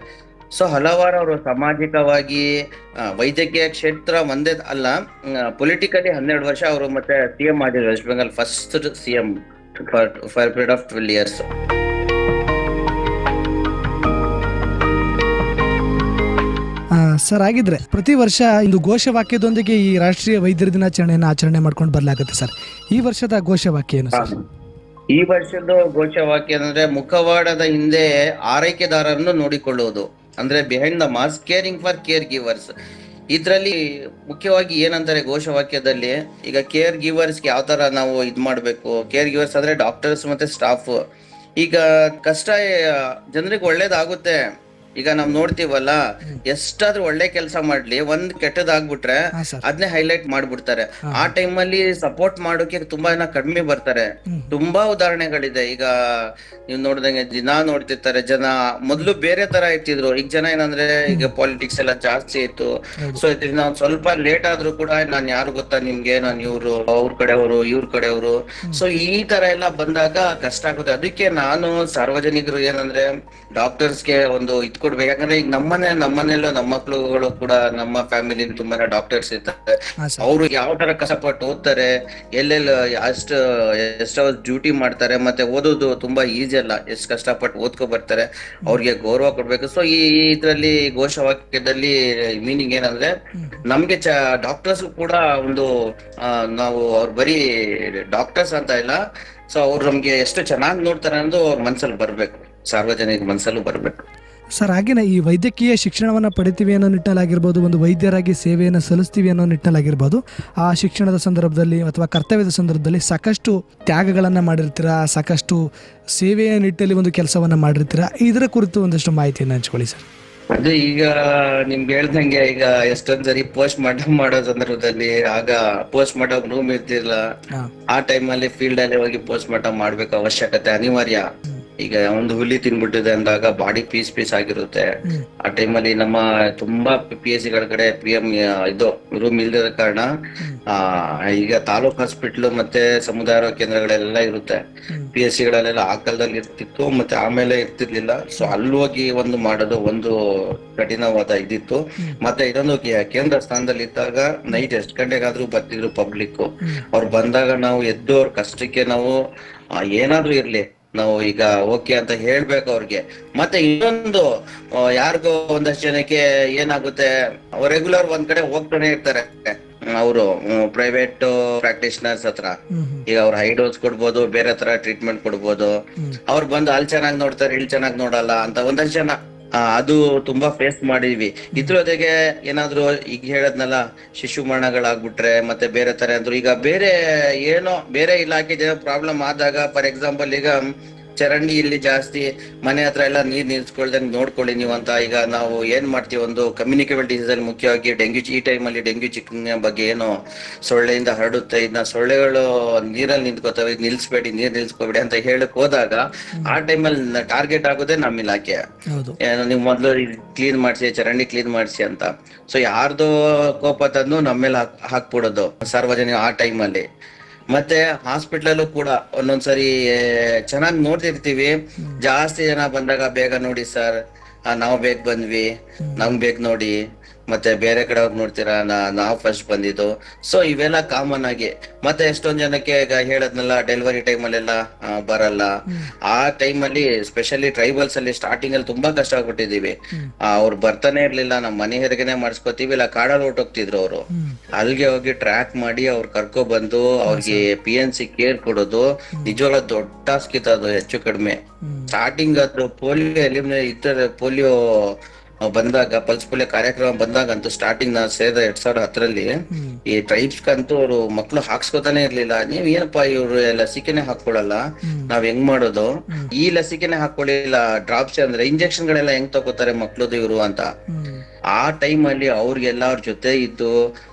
ಸೊ ಹಲವಾರು ಅವರು ಸಾಮಾಜಿಕವಾಗಿ ವೈದ್ಯಕೀಯ ಕ್ಷೇತ್ರ ಒಂದೇ ಅಲ್ಲ ಪೊಲಿಟಿಕಲಿ ಹನ್ನೆರಡು ವರ್ಷ ಅವರು ಮತ್ತೆ ಸಿ ಎಂ ಆಗಿದ್ದಾರೆ West Bengal first C M for period of twelve years sir ಆಗಿದ್ರೆ ಪ್ರತಿ ವರ್ಷ ಒಂದು ಘೋಷವಾಕ್ಯದೊಂದಿಗೆ ಈ ರಾಷ್ಟ್ರೀಯ ವೈದ್ಯರ ದಿನಾಚರಣೆಯನ್ನು ಆಚರಣೆ ಮಾಡ್ಕೊಂಡು ಬರಲಾಗುತ್ತೆ ಸರ್. ಈ ವರ್ಷದ ಘೋಷವಾಕ್ಯ ಏನು ಸರ್? ಈ ವರ್ಷದ ಘೋಷವಾಕ್ಯ ಅಂದ್ರೆ ಮುಖವಾಡದ ಹಿಂದೆ ಆರೈಕೆದಾರರನ್ನು ನೋಡಿಕೊಳ್ಳುವುದು, ಅಂದ್ರೆ behind the mask caring for caregivers ಇದರಲ್ಲಿ ಮುಖ್ಯವಾಗಿ ಏನಂತಾರೆ ಘೋಷವಾಕ್ಯದಲ್ಲಿ ಈಗ ಕೇರ್ ಗಿವರ್ಸ್ಗೆ ಯಾವ ತರ ನಾವು ಇದು ಮಾಡಬೇಕು? ಕೇರ್ ಗಿವರ್ಸ್ ಅಂದ್ರೆ ಡಾಕ್ಟರ್ಸ್ ಮತ್ತೆ ಸ್ಟಾಫ್ ಈಗ ಕಷ್ಟ, ಜನರಿಗೆ ಒಳ್ಳೇದಾಗುತ್ತೆ. ಈಗ ನಾವ್ ನೋಡ್ತೀವಲ್ಲ ಎಷ್ಟಾದ್ರೂ ಒಳ್ಳೆ ಕೆಲಸ ಮಾಡ್ಲಿ ಒಂದ್ ಕೆಟ್ಟದಾಗ್ಬಿಟ್ರೆ ಅದನ್ನೇ ಹೈಲೈಟ್ ಮಾಡ್ಬಿಡ್ತಾರೆ. ಆ ಟೈಮ್ ಅಲ್ಲಿ ಸಪೋರ್ಟ್ ಮಾಡೋಕೆ ತುಂಬಾ ಜನ ಕಡಿಮೆ ಬರ್ತಾರೆ. ತುಂಬಾ ಉದಾಹರಣೆಗಳಿದೆ. ಈಗ ನೀವು ನೋಡ್ದಂಗೆ ದಿನ ನೋಡ್ತಿರ್ತಾರೆ ಜನ. ಮೊದ್ಲು ಬೇರೆ ತರ ಇರ್ತಿದ್ರು. ಈಗ ಜನ ಏನಂದ್ರೆ ಈಗ ಪಾಲಿಟಿಕ್ಸ್ ಎಲ್ಲ ಜಾಸ್ತಿ ಇತ್ತು. ಸೊ ಇದ್ರಿಂದ ಒಂದ್ ಸ್ವಲ್ಪ ಲೇಟ್ ಆದ್ರೂ ಕೂಡ ನಾನ್ ಯಾರು ಗೊತ್ತಾ ನಿಮ್ಗೆ? ನಾನ್ ಇವ್ರು ಅವ್ರ ಕಡೆಯವರು ಇವ್ರ ಕಡೆಯವರು. ಸೊ ಈ ತರ ಎಲ್ಲ ಬಂದಾಗ ಕಷ್ಟ ಆಗುತ್ತೆ. ಅದಕ್ಕೆ ನಾನು ಸಾರ್ವಜನಿಕರು ಏನಂದ್ರೆ ಡಾಕ್ಟರ್ಸ್ಗೆ ಒಂದು ಇದ್ ಕೊಡ್ಬೇಕು. ಯಾಕಂದ್ರೆ ಈಗ ನಮ್ಮನೆ ನಮ್ಮನೆಲ್ಲೂ ನಮ್ಮ ಮಕ್ಳುಗಳು ಕೂಡ ನಮ್ಮ ಫ್ಯಾಮಿಲಿ ತುಂಬಾನೇ ಡಾಕ್ಟರ್ಸ್ ಇರ್ತಾರೆ. ಅವರು ಯಾವ ತರ ಕಷ್ಟಪಟ್ಟು ಓದ್ತಾರೆ ಎಲ್ಲೆಲ್ಲ ಅಷ್ಟ್ ಎಷ್ಟು ಅವರ್ಸ್ ಡ್ಯೂಟಿ ಮಾಡ್ತಾರೆ ಮತ್ತೆ ಓದೋದು ತುಂಬಾ ಈಸಿ ಅಲ್ಲ. ಎಷ್ಟು ಕಷ್ಟಪಟ್ಟು ಓದ್ಕೊ ಬರ್ತಾರೆ. ಅವ್ರಿಗೆ ಗೌರವ ಕೊಡ್ಬೇಕು. ಸೊ ಈ ಇದ್ರಲ್ಲಿ ಘೋಷವಾಕ್ಯದಲ್ಲಿ ಮೀನಿಂಗ್ ಏನಂದ್ರೆ ನಮ್ಗೆ ಚ ಡಾಕ್ಟರ್ಸ್ ಕೂಡ ಒಂದು ನಾವು ಅವ್ರು ಬರೀ ಡಾಕ್ಟರ್ಸ್ ಅಂತ ಇಲ್ಲ. ಸೊ ಅವ್ರು ನಮ್ಗೆ ಎಷ್ಟು ಚೆನ್ನಾಗಿ ನೋಡ್ತಾರೆ ಅನ್ನೋದು ಅವ್ರ ಮನ್ಸಲ್ಲಿ ಬರ್ಬೇಕು. ಸಾರ್ವಜನಿಕ ಮನ್ಸಲ್ಲೂ ಬರ್ಬೇಕು. ಸರ್ ಹಾಗೇನೆ ಈ ವೈದ್ಯಕೀಯ ಶಿಕ್ಷಣವನ್ನು ಪಡಿತೀವಿ ಅನ್ನೋ ನಿಟ್ಟಲಾಗಿರ್ಬೋದು ಒಂದು ವೈದ್ಯರಾಗಿ ಸೇವೆಯನ್ನು ಸಲ್ಲಿಸ್ತೀವಿ ಅನ್ನೋ ನಿಟ್ಟಲಾಗಿರ್ಬೋದು ಆ ಶಿಕ್ಷಣದ ಸಂದರ್ಭದಲ್ಲಿ ಅಥವಾ ಕರ್ತವ್ಯದ ಸಂದರ್ಭದಲ್ಲಿ ಸಾಕಷ್ಟು ತ್ಯಾಗಗಳನ್ನು ಮಾಡಿರ್ತೀರಾ ಸಾಕಷ್ಟು ಸೇವೆಯ ನಿಟ್ಟಲ್ಲಿ ಒಂದು ಕೆಲಸವನ್ನು ಮಾಡಿರ್ತೀರಾ ಇದರ ಕುರಿತು ಒಂದಷ್ಟು ಮಾಹಿತಿಯನ್ನು ಹಂಚ್ಕೊಳ್ಳಿ ಸರ್. ಅದೇ ಈಗ ನಿಮ್ಗೆ ಹೇಳ್ದಂಗೆ ಈಗ ಎಷ್ಟೊಂದ್ ಸರಿ ಪೋಸ್ಟ್ ಮಾರ್ಟಮ್ ಮಾಡೋ ಸಂದರ್ಭದಲ್ಲಿ ಆಗ ಪೋಸ್ಟ್ ಮಾರ್ಟಮ್ ರೂಮ್ ಇರ್ತಿಲ್ಲ ಆ ಟೈಮ್ ಅಲ್ಲಿ ಫೀಲ್ಡ್ ಅಲ್ಲಿ ಹೋಗಿ ಪೋಸ್ಟ್ ಮಾರ್ಟಮ್ ಮಾಡ್ಬೇಕು ಅವಶ್ಯಕತೆ ಅನಿವಾರ್ಯ. ಈಗ ಒಂದು ಹುಲಿ ತಿನ್ಬಿಟ್ಟಿದೆ ಅಂದಾಗ ಬಾಡಿ ಪೀಸ್ ಪೀಸ್ ಆಗಿರುತ್ತೆ. ಆ ಟೈಮಲ್ಲಿ ಅಲ್ಲಿ ನಮ್ಮ ತುಂಬಾ ಪಿ ಎಸ್ ಸಿಗಳ ಕಡೆ ಪಿ ಎಂ ಇದು ರೂಮ್ ಇಲ್ದಿರೋ ಕಾರಣ ಆ ಈಗ ತಾಲೂಕ್ ಹಾಸ್ಪಿಟ್ಲ್ ಮತ್ತೆ ಸಮುದಾಯ ಆರೋಗ್ಯ ಕೇಂದ್ರಗಳೆಲ್ಲ ಇರುತ್ತೆ. ಪಿ ಎಸ್ ಸಿಗಳಲ್ಲೆಲ್ಲ ಆ ಕಾಲದಲ್ಲಿ ಇರ್ತಿತ್ತು ಮತ್ತೆ ಆಮೇಲೆ ಇರ್ತಿರ್ಲಿಲ್ಲ. ಸೊ ಅಲ್ಲಿ ಹೋಗಿ ಒಂದು ಮಾಡೋದು ಒಂದು ಕಠಿಣವಾದ ಇದಿತ್ತು. ಮತ್ತೆ ಇದೊಂದು ಕೇಂದ್ರ ಸ್ಥಾನದಲ್ಲಿ ಇದ್ದಾಗ ನೈಟ್ ಎಷ್ಟ್ ಗಂಟೆಗಾದ್ರೂ ಬರ್ತಿದ್ರು ಪಬ್ಲಿಕ್ ಅವ್ರು ಬಂದಾಗ ನಾವು ಎದ್ದು ಅವ್ರ ಕಷ್ಟಕ್ಕೆ ನಾವು ಏನಾದ್ರೂ ಇರ್ಲಿ. ನಾವು ಈಗ ಓಕೆ ಅಂತ ಹೇಳ್ಬೇಕು ಅವ್ರಿಗೆ. ಮತ್ತೆ ಇನ್ನೊಂದು ಯಾರಿಗೋ ಒಂದಷ್ಟು ಜನಕ್ಕೆ ಏನಾಗುತ್ತೆ ರೆಗ್ಯುಲರ್ ಒಂದ್ ಕಡೆ ಹೋಗ್ತಾನೆ ಇರ್ತಾರೆ. ಅವರು ಪ್ರೈವೇಟ್ ಪ್ರಾಕ್ಟೀಷನರ್ಸ್ ಹತ್ರ. ಈಗ ಅವ್ರ ಹೈ ಡೋಸ್ ಕೊಡ್ಬೋದು ಬೇರೆ ತರ ಟ್ರೀಟ್ಮೆಂಟ್ ಕೊಡ್ಬೋದು. ಅವ್ರು ಬಂದು ಅಲ್ಲಿ ಚೆನ್ನಾಗಿ ನೋಡ್ತಾರೆ ಇಲ್ಲಿ ಚೆನ್ನಾಗಿ ನೋಡಲ್ಲ ಅಂತ ಒಂದಷ್ಟು ಜನ. ಅದು ತುಂಬಾ ಫೇಸ್ ಮಾಡಿದ್ವಿ. ಇದ್ರ ಜೊತೆಗೆ ಏನಾದ್ರು ಈಗ ಹೇಳದ್ನಲ್ಲ, ಶಿಶು ಮರಣಗಳಾಗ್ಬಿಟ್ರೆ, ಮತ್ತೆ ಬೇರೆ ತರ ಅಂದ್ರು. ಈಗ ಬೇರೆ ಏನೋ, ಬೇರೆ ಇಲಾಖೆ ಪ್ರಾಬ್ಲಮ್ ಆದಾಗ ಫಾರ್ ಎಕ್ಸಾಂಪಲ್ ಈಗ ಚರಂಡಿ ಇಲ್ಲಿ ಜಾಸ್ತಿ ಮನೆ ಹತ್ರ ಎಲ್ಲ ನೀರ್ ನಿಲ್ಸ್ಕೊಳ್ದಂಗೆ ನೋಡ್ಕೊಳ್ಳಿ ನೀವು ಅಂತ. ಈಗ ನಾವು ಏನ್ ಮಾಡ್ತೀವಿ ಒಂದು ಕಮ್ಯುನಿಕೇಬಲ್ ಡಿಸೀಸ್ ಅಲ್ಲಿ ಮುಖ್ಯವಾಗಿ ಡೆಂಗ್ಯೂ ಈ ಟೈಮ್ ಅಲ್ಲಿ ಡೆಂಗ್ಯೂ ಚಿಕ್ಕ ಬಗ್ಗೆ ಏನು ಸೊಳ್ಳೆಯಿಂದ ಹರಡುತ್ತೆ ಇದನ್ನ ಸೊಳ್ಳೆಗಳು ನೀರಲ್ಲಿ ನಿಂತ್ಕೋತವೆ ಇದ್ ನಿಲ್ಸ್ಬೇಡಿ ನೀರ್ ನಿಲ್ಸ್ಕೋಬೇಡಿ ಅಂತ ಹೇಳಕ್ ಹೋದಾಗ ಆ ಅಲ್ಲಿ ಟಾರ್ಗೆಟ್ ಆಗೋದೇ ನಮ್ಮ ಇಲಾಖೆ. ಏನು ನೀವು ಮೊದಲು ಕ್ಲೀನ್ ಮಾಡಿಸಿ ಚರಂಡಿ ಕ್ಲೀನ್ ಮಾಡಿಸಿ ಅಂತ. ಸೊ ಯಾರ್ದೋ ಕೋಪ ತಂದು ನಮ್ಮ ಮೇಲೆ ಹಾಕ್ ಹಾಕ್ಬಿಡೋದು ಸಾರ್ವಜನಿಕ ಆ ಟೈಮಲ್ಲಿ ಮತ್ತೆ ಹಾಸ್ಪಿಟ್ಲಲ್ಲೂ ಕೂಡ ಒಂದೊಂದ್ಸರಿ ಚೆನ್ನಾಗಿ ನೋಡ್ತಿರ್ತೀವಿ. ಜಾಸ್ತಿ ಜನ ಬಂದಾಗ ಬೇಗ ನೋಡಿ ಸರ್ ನಾವು ಬೇಗ ಬಂದ್ವಿ ನಮ್ಗ್ ಬೇಗ ನೋಡಿ. ಮತ್ತೆ ಬೇರೆ ಕಡೆ ಹೋಗಿ ನೋಡ್ತೀರಾ? ನಾ- ನಾವ್ ಫಸ್ಟ್ ಬಂದಿದ್ದು. ಸೊ ಇವೆಲ್ಲ ಕಾಮನ್ ಆಗಿ. ಮತ್ತೆ ಎಷ್ಟೊಂದ್ ಜನಕ್ಕೆ ಈಗ ಹೇಳದ್ನಲ್ಲ ಡೆಲಿವರಿ ಟೈಮ್ ಅಲ್ಲೆಲ್ಲ ಬರಲ್ಲ. ಆ ಟೈಮ್ ಅಲ್ಲಿ ಸ್ಪೆಷಲಿ ಟ್ರೈಬಲ್ಸ್ ಅಲ್ಲಿ ಸ್ಟಾರ್ಟಿಂಗ್ ಅಲ್ಲಿ ತುಂಬಾ ಕಷ್ಟ ಆಗ್ಬಿಟ್ಟಿದೀವಿ ಅವ್ರು ಬರ್ತಾನೆ ಇರ್ಲಿಲ್ಲ ನಮ್ ಮನೆ ಹೆರಿಗೆನೆ ಮಾಡಿಸ್ಕೋತೀವಿ. ಇಲ್ಲ ಕಾಡಲ್ಲಿ ಹೊರ್ಟೋಗ್ತಿದ್ರು ಅವರು. ಅಲ್ಲಿಗೆ ಹೋಗಿ ಟ್ರ್ಯಾಕ್ ಮಾಡಿ ಅವ್ರು ಕರ್ಕೊ ಬಂದು ಅವ್ರಿಗೆ ಪಿ ಎನ್ ಸಿ ಕೇರ್ ಕೊಡೋದು. ನಿಜವಾಗ್ಲೂ ದೊಡ್ಡ ಟಾಸ್ಕ್ ಇತ್ತು ಅದು ಹೆಚ್ಚು ಕಡಿಮೆ. ಸ್ಟಾರ್ಟಿಂಗ್ ಅದು ಪೋಲಿಯೋ ಎಲಿಮಿನೇ ಇತರ ಪೋಲಿಯೋ ಬಂದಾಗ ಪಲ್ಸ್ ಪೋಲಿಯೋ ಕಾರ್ಯಕ್ರಮ ಬಂದಾಗ ಅಂತೂ ಸ್ಟಾರ್ಟಿಂಗ್ ನಾ ಸೇರಿದ ಎರಡ್ ಸಾವಿರದ ಹತ್ತರಲ್ಲಿ ಈ ಟ್ರೈಬ್ಸ್ ಅಂತೂ ಅವರು ಮಕ್ಳು ಹಾಕ್ಸ್ಕೊತಾನೆ ಇರ್ಲಿಲ್ಲ. ನೀವ್ ಏನಪ್ಪಾ ಇವ್ರು ಲಸಿಕೆನೆ ಹಾಕೊಳ್ಳಲ್ಲ ನಾವ್ ಹೆಂಗ್ ಮಾಡೋದು? ಈ ಲಸಿಕೆನೆ ಹಾಕೊಳ್ಳಿಲ್ಲ ಡ್ರಾಪ್ಸ್ ಅಂದ್ರೆ ಇಂಜೆಕ್ಷನ್ ಗಳೆಲ್ಲ ಹೆಂಗ್ ತಗೋತಾರೆ ಮಕ್ಳದು ಇವ್ರು ಅಂತ. ಆ ಟೈಮ್ ಅಲ್ಲಿ ಅವ್ರಿಗೆಲ್ಲ ಅವ್ರ ಜೊತೆ ಇದ್ದು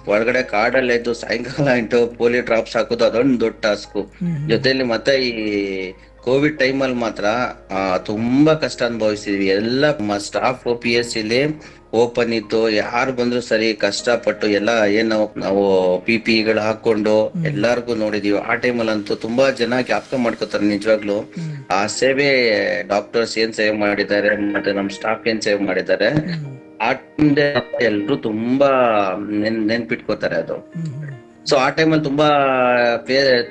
ಒಳಗಡೆ ಕಾಡಲ್ಲೇ ಇದ್ದು ಸಾಯಂಕಾಲ ಇಂಟು ಪೋಲಿಯೋ ಡ್ರಾಪ್ಸ್ ಹಾಕೋದು ಅದೊಂದು ದೊಡ್ಡ ಟಾಸ್ಕ್ ಜೊತೆಯಲ್ಲಿ ಮತ್ತೆ ಈ ಕೋವಿಡ್ ಟೈಮ್ ಅಲ್ಲಿ ಮಾತ್ರ ತುಂಬಾ ಕಷ್ಟ ಅನುಭವಿಸಿದ್ವಿ. ಎಲ್ಲ ಸ್ಟಾಫ್ ಪಿ ಎಸ್ ಸಿಲಿ ಓಪನ್ ಇತ್ತು. ಯಾರು ಬಂದ್ರು ಸರಿ ಕಷ್ಟಪಟ್ಟು ಎಲ್ಲ ಏನು ನಾವು ಪಿ ಪಿ ಗಳು ಹಾಕೊಂಡು ಎಲ್ಲಾರ್ಗು ನೋಡಿದೀವಿ. ಆ ಟೈಮಲ್ಲಿ ಅಂತೂ ತುಂಬಾ ಜನ ಜ್ಞಾಪಕ ಮಾಡ್ಕೋತಾರೆ ನಿಜವಾಗ್ಲು. ಆ ಸೇವೆ ಡಾಕ್ಟರ್ಸ್ ಏನ್ ಸೇವೆ ಮಾಡಿದ್ದಾರೆ ಮತ್ತೆ ನಮ್ ಸ್ಟಾಫ್ ಏನ್ ಸೇವೆ ಮಾಡಿದ್ದಾರೆ ಆ ಟೈಮ್ ಎಲ್ರು ತುಂಬಾ ನೆನ್ ನೆನ್ಪಿಟ್ಕೋತಾರೆ ಅದು. ಸೊ ಆ ಟೈಮಲ್ಲಿ ತುಂಬಾ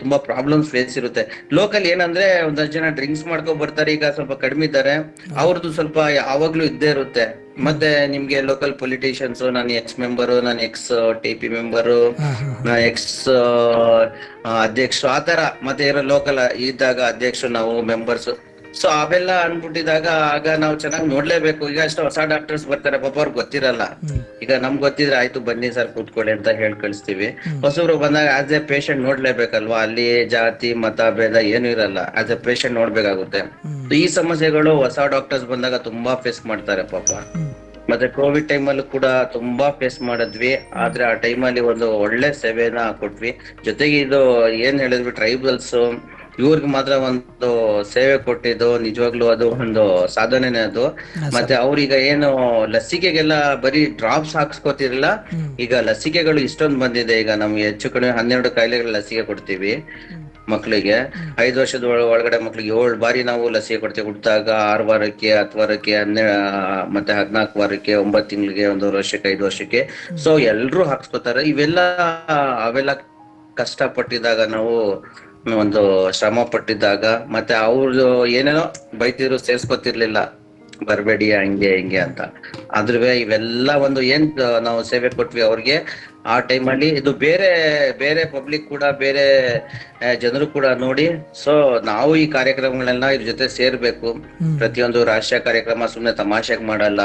ತುಂಬಾ ಪ್ರಾಬ್ಲಮ್ಸ್ ಫೇಸ್ ಇರುತ್ತೆ. ಲೋಕಲ್ ಏನಂದ್ರೆ, ಒಂದಷ್ಟು ಜನ ಡ್ರಿಂಕ್ಸ್ ಮಾಡ್ಕೊಂಡ್ ಬರ್ತಾರೆ, ಈಗ ಸ್ವಲ್ಪ ಕಡಿಮೆ ಇದ್ದಾರೆ. ಅವ್ರದ್ದು ಸ್ವಲ್ಪ ಯಾವಾಗ್ಲೂ ಇದ್ದೇ ಇರುತ್ತೆ. ಮತ್ತೆ ನಿಮ್ಗೆ ಲೋಕಲ್ ಪೊಲಿಟಿಷಿಯನ್ಸ್ ನಾನು ಎಕ್ಸ್ ಮೆಂಬರು ನಾನು ex T P member ex ಅಧ್ಯಕ್ಷರು ಆತರ ಮತ್ತೆ ಇರೋ ಲೋಕಲ್ ಇದ್ದಾಗ ಅಧ್ಯಕ್ಷರು, ನಾವು ಮೆಂಬರ್ಸ್ ಸೊ ಅವೆಲ್ಲ ಅನ್ಬಿಟ್ಟಿದಾಗ ಆಗ ನಾವು ಚೆನ್ನಾಗಿ ನೋಡ್ಲೇಬೇಕು. ಈಗ ಅಷ್ಟು ಹೊಸ ಡಾಕ್ಟರ್ಸ್ ಬರ್ತಾರೆ ಪಾಪ ಅವ್ರಿಗೆ ಗೊತ್ತಿರಲ್ಲ. ಈಗ ನಮ್ಗೆ ಗೊತ್ತಿದ್ರೆ ಆಯ್ತು ಬನ್ನಿ ಸರ್ ಕೂತ್ಕೊಳ್ಳಿ ಅಂತ ಹೇಳಿ ಕಳಿಸ್ತೀವಿ. ಹೊಸಬ್ರು ಬಂದಾಗ ಆಸ್ ಎ ಪೇಷಂಟ್ ನೋಡ್ಲೇಬೇಕಲ್ವಾ? ಅಲ್ಲಿ ಜಾತಿ ಮತ ಭೇದ ಏನು ಇರಲ್ಲ. ಆಸ್ ಎ ಪೇಷಂಟ್ ನೋಡ್ಬೇಕಾಗುತ್ತೆ. ಈ ಸಮಸ್ಯೆಗಳು ಹೊಸ ಡಾಕ್ಟರ್ಸ್ ಬಂದಾಗ ತುಂಬಾ ಫೇಸ್ ಮಾಡ್ತಾರೆ ಪಾಪ. ಮತ್ತೆ ಕೋವಿಡ್ ಟೈಮ್ ಅಲ್ಲಿ ಕೂಡ ತುಂಬಾ ಫೇಸ್ ಮಾಡಿದ್ವಿ. ಆದ್ರೆ ಆ ಟೈಮ್ ಅಲ್ಲಿ ಒಂದು ಒಳ್ಳೆ ಸೇವೆನ ಕೊಟ್ವಿ. ಜೊತೆಗೆ ಇದು ಏನ್ ಹೇಳಿದ್ವಿ ಟ್ರೈಬಲ್ಸ್ ಇವ್ರಿಗೆ ಮಾತ್ರ ಒಂದು ಸೇವೆ ಕೊಟ್ಟಿದ್ದು ನಿಜವಾಗ್ಲೂ ಅದು ಒಂದು ಸಾಧನೆನೇ ಅದು. ಮತ್ತೆ ಅವ್ರೀಗ ಏನು ಲಸಿಕೆಗೆಲ್ಲ ಬರೀ ಡ್ರಾಪ್ಸ್ ಹಾಕ್ಸ್ಕೊತಿರ್ಲಿಲ್ಲ ಈಗ ಲಸಿಕೆಗಳು ಇಷ್ಟೊಂದು ಬಂದಿದೆ. ಈಗ ನಮ್ಗೆ ಹೆಚ್ಚು ಕಡಿಮೆ ಹನ್ನೆರಡು ಕಾಯಿಲೆಗಳ ಲಸಿಕೆ ಕೊಡ್ತೀವಿ ಮಕ್ಕಳಿಗೆ ಐದು ವರ್ಷದ ಒಳ- ಒಳಗಡೆ ಮಕ್ಕಳಿಗೆ ಏಳು ಬಾರಿ ನಾವು ಲಸಿಕೆ ಕೊಡ್ತೀವಿ. ಹುಟ್ಟಿದಾಗ ಆರು ವಾರಕ್ಕೆ ಹತ್ತು ವಾರಕ್ಕೆ ಹನ್ನೆ ಮತ್ತೆ ಹದಿನಾಲ್ಕು ವಾರಕ್ಕೆ ಒಂಬತ್ತು ತಿಂಗಳಿಗೆ ಒಂದೂವರೆ ವರ್ಷಕ್ಕೆ ಐದು ವರ್ಷಕ್ಕೆ. ಸೊ ಎಲ್ರು ಹಾಕ್ಸ್ಕೊತಾರೆ. ಇವೆಲ್ಲ ಅವೆಲ್ಲ ಕಷ್ಟಪಟ್ಟಿದಾಗ ನಾವು ಒಂದು ಶ್ರಮ ಪಟ್ಟಿದ್ದಾಗ ಮತ್ತೆ ಅವ್ರು ಏನೇನೋ ಬೈತಿದ್ರು ಸೇರ್ಸ್ಕೊತಿರ್ಲಿಲ್ಲ. ಬರಬೇಡಿ, ಹಂಗೆ, ಹಿಂಗೆ ಅಂತ. ಅದ್ರವೇ ಇವೆಲ್ಲ ಒಂದು ಏನ್ ನಾವು ಸೇವೆ ಕೊಟ್ವಿ ಅವ್ರಿಗೆ ಆ ಟೈಮಲ್ಲಿ ಇದು ಬೇರೆ ಬೇರೆ ಪಬ್ಲಿಕ್ ಕೂಡ ಬೇರೆ ಜನರು ಕೂಡ ನೋಡಿ. ಸೊ ನಾವು ಈ ಕಾರ್ಯಕ್ರಮಗಳನ್ನ ಇದ್ರ ಜೊತೆ ಸೇರ್ಬೇಕು. ಪ್ರತಿಯೊಂದು ರಾಷ್ಟ್ರೀಯ ಕಾರ್ಯಕ್ರಮ ಸುಮ್ನೆ ತಮಾಷೆಗೆ ಮಾಡಲ್ಲ.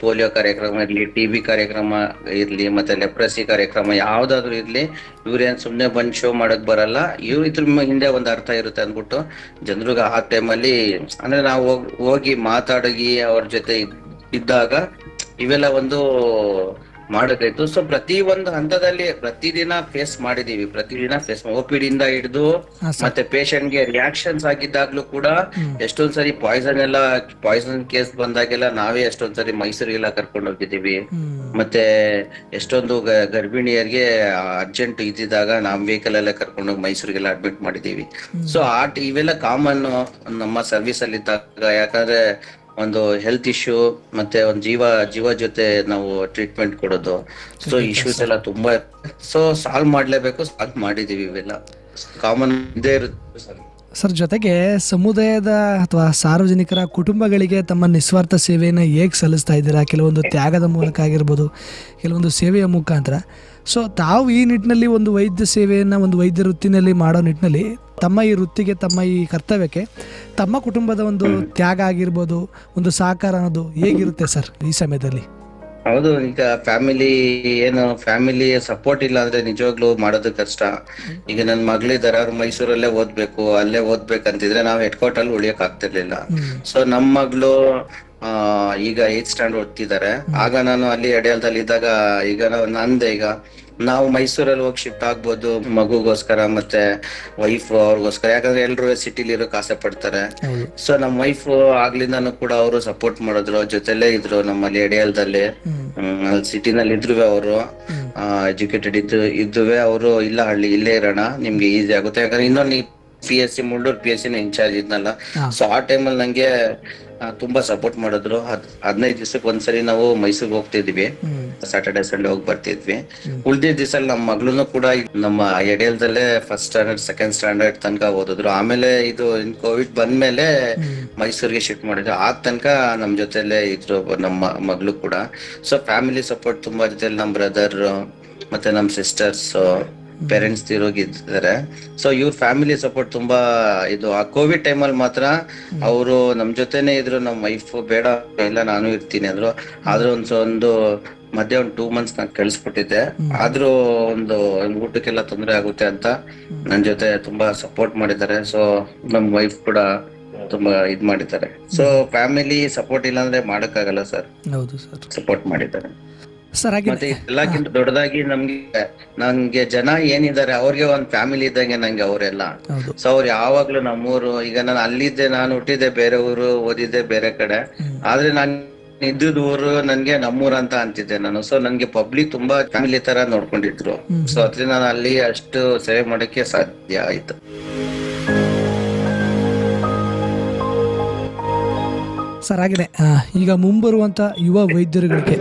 ಪೋಲಿಯೋ ಕಾರ್ಯಕ್ರಮ ಇರ್ಲಿ ಟಿಬಿ ಕಾರ್ಯಕ್ರಮ ಇರ್ಲಿ ಮತ್ತೆ ಲೆಪ್ರಸಿ ಕಾರ್ಯಕ್ರಮ ಯಾವ್ದಾದ್ರು ಇರ್ಲಿ ಇವ್ರೇನ್ ಸುಮ್ನೆ ಬಂದ್ ಶೋ ಮಾಡಕ್ ಬರಲ್ಲ. ಇವ್ರ ಇದ್ರ ಹಿಂದೆ ಒಂದ್ ಅರ್ಥ ಇರುತ್ತೆ ಅಂದ್ಬಿಟ್ಟು ಜನರಿಗೆ ಆ ಟೈಮಲ್ಲಿ ಅಂದ್ರೆ ನಾವು ಹೋಗ್- ಹೋಗಿ ಮಾತಾಡಿ ಅವ್ರ ಜೊತೆ ಇದ್- ಇದ್ದಾಗ ಇವೆಲ್ಲ ಒಂದು ಮಾಡಬೇಕಾಯ್ತು ಸೊ ಪ್ರತಿ ಒಂದು ಹಂತದಲ್ಲಿ ಪ್ರತಿದಿನ ಫೇಸ್ ಮಾಡಿದೀವಿ. ಪ್ರತಿದಿನ ಫೇಸ್ ಓಪಿಡಿ ಇಂದ ಡಿಯಿಂದ ಹಿಡಿದು ಮತ್ತೆ ಪೇಷಂಟ್ಗೆ ರಿಯಾಕ್ಷನ್ಸ್ ಆಗಿದ್ದಾಗ್ಲೂ ಕೂಡ ಎಷ್ಟೊಂದ್ ಸರಿ ಪಾಯ್ಸನ್ ಎಲ್ಲ ಪಾಯ್ಸನ್ ಕೇಸ್ ಬಂದಾಗೆಲ್ಲ ನಾವೇ ಎಷ್ಟೊಂದ್ ಸರಿ ಮೈಸೂರಿಗೆಲ್ಲ ಕರ್ಕೊಂಡು ಹೋಗಿದ್ದೀವಿ. ಮತ್ತೆ ಎಷ್ಟೊಂದು ಗರ್ಭಿಣಿಯರಿಗೆ ಅರ್ಜೆಂಟ್ ಇದ್ದಿದ್ದಾಗ ನಾವ್ ವೆಹಿಕಲ್ ಎಲ್ಲ ಕರ್ಕೊಂಡು ಹೋಗಿ ಮೈಸೂರಿಗೆಲ್ಲ ಅಡ್ಮಿಟ್ ಮಾಡಿದೀವಿ ಸೊ ಆ ಇವೆಲ್ಲ ಕಾಮನ್ ನಮ್ಮ ಸರ್ವಿಸ್ ಅಲ್ಲಿ ಇದ್ದಾಗ ಯಾಕಂದ್ರೆ ಒಂದು ಹೆಲ್ತ್ ಇಶ್ಯೂ ಮತ್ತೆ ಒಂದು ಜೀವ ಜೀವ ಜೊತೆ ನಾವು ಟ್ರೀಟ್ಮೆಂಟ್ ಕೊಡೋದು. ಸೊ ಇಶ್ಯೂಸ್ ಎಲ್ಲ ತುಂಬಾ ಸೊ ಸಾಲ್ವ್ ಮಾಡ್ಲೇಬೇಕು ಸಾಲ್ವ್ ಮಾಡಿದೀವಿ ಇವೆಲ್ಲ. ಕಾಮನ್ ಇದೇ ಇರುತ್ತೆ ಸರ್. ಸರ್ ಜೊತೆಗೆ ಸಮುದಾಯದ ಅಥವಾ ಸಾರ್ವಜನಿಕರ ಕುಟುಂಬಗಳಿಗೆ ತಮ್ಮ ನಿಸ್ವಾರ್ಥ ಸೇವೆಯನ್ನು ಹೇಗೆ ಸಲ್ಲಿಸ್ತಾ ಇದ್ದೀರಾ? ಕೆಲವೊಂದು ತ್ಯಾಗದ ಮೂಲಕ ಆಗಿರ್ಬೋದು ಕೆಲವೊಂದು ಸೇವೆಯ ಮುಖಾಂತರ. ಸೊ ತಾವು ಈ ನಿಟ್ಟಿನಲ್ಲಿ ಒಂದು ವೈದ್ಯ ಸೇವೆಯನ್ನು ಒಂದು ವೈದ್ಯ ವೃತ್ತಿನಲ್ಲಿ ಮಾಡೋ ನಿಟ್ಟಿನಲ್ಲಿ ತಮ್ಮ ಈ ವೃತ್ತಿಗೆ ತಮ್ಮ ಈ ಕರ್ತವ್ಯಕ್ಕೆ ತಮ್ಮ ಕುಟುಂಬದ ಒಂದು ತ್ಯಾಗ ಆಗಿರ್ಬೋದು ಒಂದು ಸಹಕಾರ ಅನ್ನೋದು ಹೇಗಿರುತ್ತೆ ಸರ್ ಈ ಸಮಯದಲ್ಲಿ? ಹೌದು ಈಗ ಫ್ಯಾಮಿಲಿ ಏನು ಫ್ಯಾಮಿಲಿ ಸಪೋರ್ಟ್ ಇಲ್ಲ ಅಂದ್ರೆ ನಿಜವಾಗ್ಲೂ ಮಾಡೋದು ಕಷ್ಟ. ಈಗ ನನ್ ಮಗಳಿದಾರೆ ಅವ್ರು ಮೈಸೂರಲ್ಲೇ ಓದ್ಬೇಕು ಅಲ್ಲೇ ಓದ್ಬೇಕಂತಿದ್ರೆ ನಾವ್ ಹೆಡ್ ಕ್ವಾರ್ಟರ್ ಅಲ್ಲಿ ಉಳಿಯಕ್ ಆಗ್ತಿರ್ಲಿಲ್ಲ. ಸೊ ನಮ್ಮ ಮಗಳು ಆ ಈಗ ಏತ್ ಸ್ಟ್ಯಾಂಡ್ ಓದ್ತಿದ್ದಾರೆ. ಆಗ ನಾನು ಅಲ್ಲಿ ಎಡೆಯಲ್ದಲ್ಲಿ ಇದ್ದಾಗ ಈಗ ನಾವು ನಂದೆ ಈಗ ನಾವು ಮೈಸೂರಲ್ಲಿ ಹೋಗಿ ಶಿಫ್ಟ್ ಆಗ್ಬೋದು ಮಗುಗೋಸ್ಕರ ಮತ್ತೆ ವೈಫ್ ಅವ್ರಿಗೋಸ್ಕರ. ಯಾಕಂದ್ರೆ ಎಲ್ರು ಸಿಟಿಲಿ ಇರೋಕ್ ಆಸೆ ಪಡ್ತಾರೆ. ಸೊ ನಮ್ಮ ವೈಫ್ ಆಗ್ಲಿಂದಾನು ಕೂಡ ಅವರು ಸಪೋರ್ಟ್ ಮಾಡಿದ್ರು. ಜೊತೆಲೇ ಇದ್ರು ನಮ್ಮಲ್ಲಿ ಎಡೆಯಲ್ದಲ್ಲಿ ಸಿಟಿನಲ್ಲಿ ಇದ್ರು ಅವರು. ಎಜುಕೇಟೆಡ್ ಇದ್ದು ಇದ್ದುವೆ ಅವರು ಇಲ್ಲ ಹಳ್ಳಿ ಇಲ್ಲೇ ಇರೋಣ ನಿಮ್ಗೆ ಈಸಿ ಆಗುತ್ತೆ. ಯಾಕಂದ್ರೆ ಇನ್ನೊಂದು P S C Mullur P S C incharge ಇದ್ನಲ್ಲ. ಸೊ ಆ ಟೈಮಲ್ಲಿ ನಂಗೆ ತುಂಬಾ ಸಪೋರ್ಟ್ ಮಾಡಿದ್ರು. ಹದ್ ಹದಿನೈದು ದಿವಸಕ್ಕೆ ಒಂದ್ಸರಿ ನಾವು ಮೈಸೂರ್ಗೆ ಹೋಗ್ತಿದ್ವಿ. ಸ್ಯಾಟರ್ಡೆ ಸಾಟರ್ಡೆ ಸಂಡೇ ಹೋಗಿ ಬರ್ತಿದ್ವಿ. ಉಳ್ದಿದ್ ದಿವಸ ನಮ್ಮ ಮಗ್ಳುನು ಕೂಡ ನಮ್ಮ ಎಡೆಯಲ್ದಲ್ಲೇ ಫಸ್ಟ್ ಸ್ಟ್ಯಾಂಡರ್ಡ್ ಸೆಕೆಂಡ್ ಸ್ಟ್ಯಾಂಡರ್ಡ್ ತನಕ ಓದಿದ್ರು. ಆಮೇಲೆ ಇದು ಕೋವಿಡ್ ಬಂದ್ಮೇಲೆ ಮೈಸೂರಿಗೆ ಶಿಫ್ಟ್ ಮಾಡಿದ್ರು. ಆ ತನಕ ನಮ್ ಜೊತೆಲೆ ಇದ್ರು ನಮ್ಮ ಮಗಳು ಕೂಡ. ಸೊ ಫ್ಯಾಮಿಲಿ ಸಪೋರ್ಟ್ ತುಂಬಾ ಜೊತೆಲಿ ನಮ್ ಬ್ರದರ್ ಮತ್ತೆ ನಮ್ ಸಿಸ್ಟರ್ಸ್ ಪೇರೆಂಟ್ಸ್ ತಿರೋಗಿದ್ದಾರೆ ಸೊ ಇವ್ರ ಫ್ಯಾಮಿಲಿ ಸಪೋರ್ಟ್ ತುಂಬಾ ಇದು ಆ ಕೋವಿಡ್ ಟೈಮಲ್ಲಿ ಮಾತ್ರ ಅವರು ನಮ್ ಜೊತೆನೆ ಇದ್ರು ನಮ್ ವೈಫ್ ಬೇಡ ಇಲ್ಲ ನಾನು ಇರ್ತೀನಿ ಅಂದ್ರು. ಆದ್ರೂ ಒಂದ್ ಒಂದು ಮಧ್ಯೆ ಒಂದ್ ಟೂ ಮಂತ್ಸ್ ನಾನು ಕಳ್ಸ್ಬಿಟ್ಟಿದ್ದೆ. ಆದ್ರೂ ಒಂದು ಊಟಕ್ಕೆಲ್ಲ ತೊಂದರೆ ಆಗುತ್ತೆ ಅಂತ ನನ್ ಜೊತೆ ತುಂಬಾ ಸಪೋರ್ಟ್ ಮಾಡಿದ್ದಾರೆ. ಸೊ ನಮ್ ವೈಫ್ ಕೂಡ ತುಂಬಾ ಇದ್ ಮಾಡಿದ್ದಾರೆ. ಸೊ ಫ್ಯಾಮಿಲಿ ಸಪೋರ್ಟ್ ಇಲ್ಲ ಅಂದ್ರೆ ಮಾಡಕ್ಕಾಗಲ್ಲ ಹೌದು ಸರ್. ಸಪೋರ್ಟ್ ಮಾಡಿದ್ದಾರೆ. ಸರ್ ಮತ್ತೆ ಎಲ್ಲಕ್ಕಿಂತ ದೊಡ್ಡದಾಗಿ ನಮ್ಗೆ ನಂಗೆ ಜನ ಏನಿದ್ದಾರೆ ಅವ್ರಿಗೆ ಒಂದ್ ಫ್ಯಾಮಿಲಿ ಇದ್ದಂಗೆ ನಂಗೆ ಅವರೆಲ್ಲ. ಸೊ ಅವ್ರು ಯಾವಾಗ್ಲೂ ನಮ್ಮೂರು ಈಗ ನಾನು ಅಲ್ಲಿದ್ದೆ ನಾನು ಹುಟ್ಟಿದ್ದೆ ಬೇರೆ ಊರು ಓದಿದ್ದೆ ಬೇರೆ ಕಡೆ. ಆದ್ರೆ ನಾನ್ ಇದ್ದಿದ್ ಊರು ನನ್ಗೆ ನಮ್ಮೂರ್ ಅಂತ ಅಂತಿದ್ದೆ ನಾನು. ಸೊ ನನ್ಗೆ ಪಬ್ಲಿಕ್ ತುಂಬಾ ಫ್ಯಾಮಿಲಿ ತರ ನೋಡ್ಕೊಂಡಿದ್ರು. ಸೊ ಅದ್ರಿಂದ ನಾನು ಅಲ್ಲಿ ಅಷ್ಟು ಸೇವೆ ಮಾಡಕ್ಕೆ ಸಾಧ್ಯ ಆಯ್ತು. ಸರ್, ಆಗಿದೆ. ಈಗ ಮುಂಬರುವಂಥ ಯುವ ವೈದ್ಯರುಗಳಿಗೆ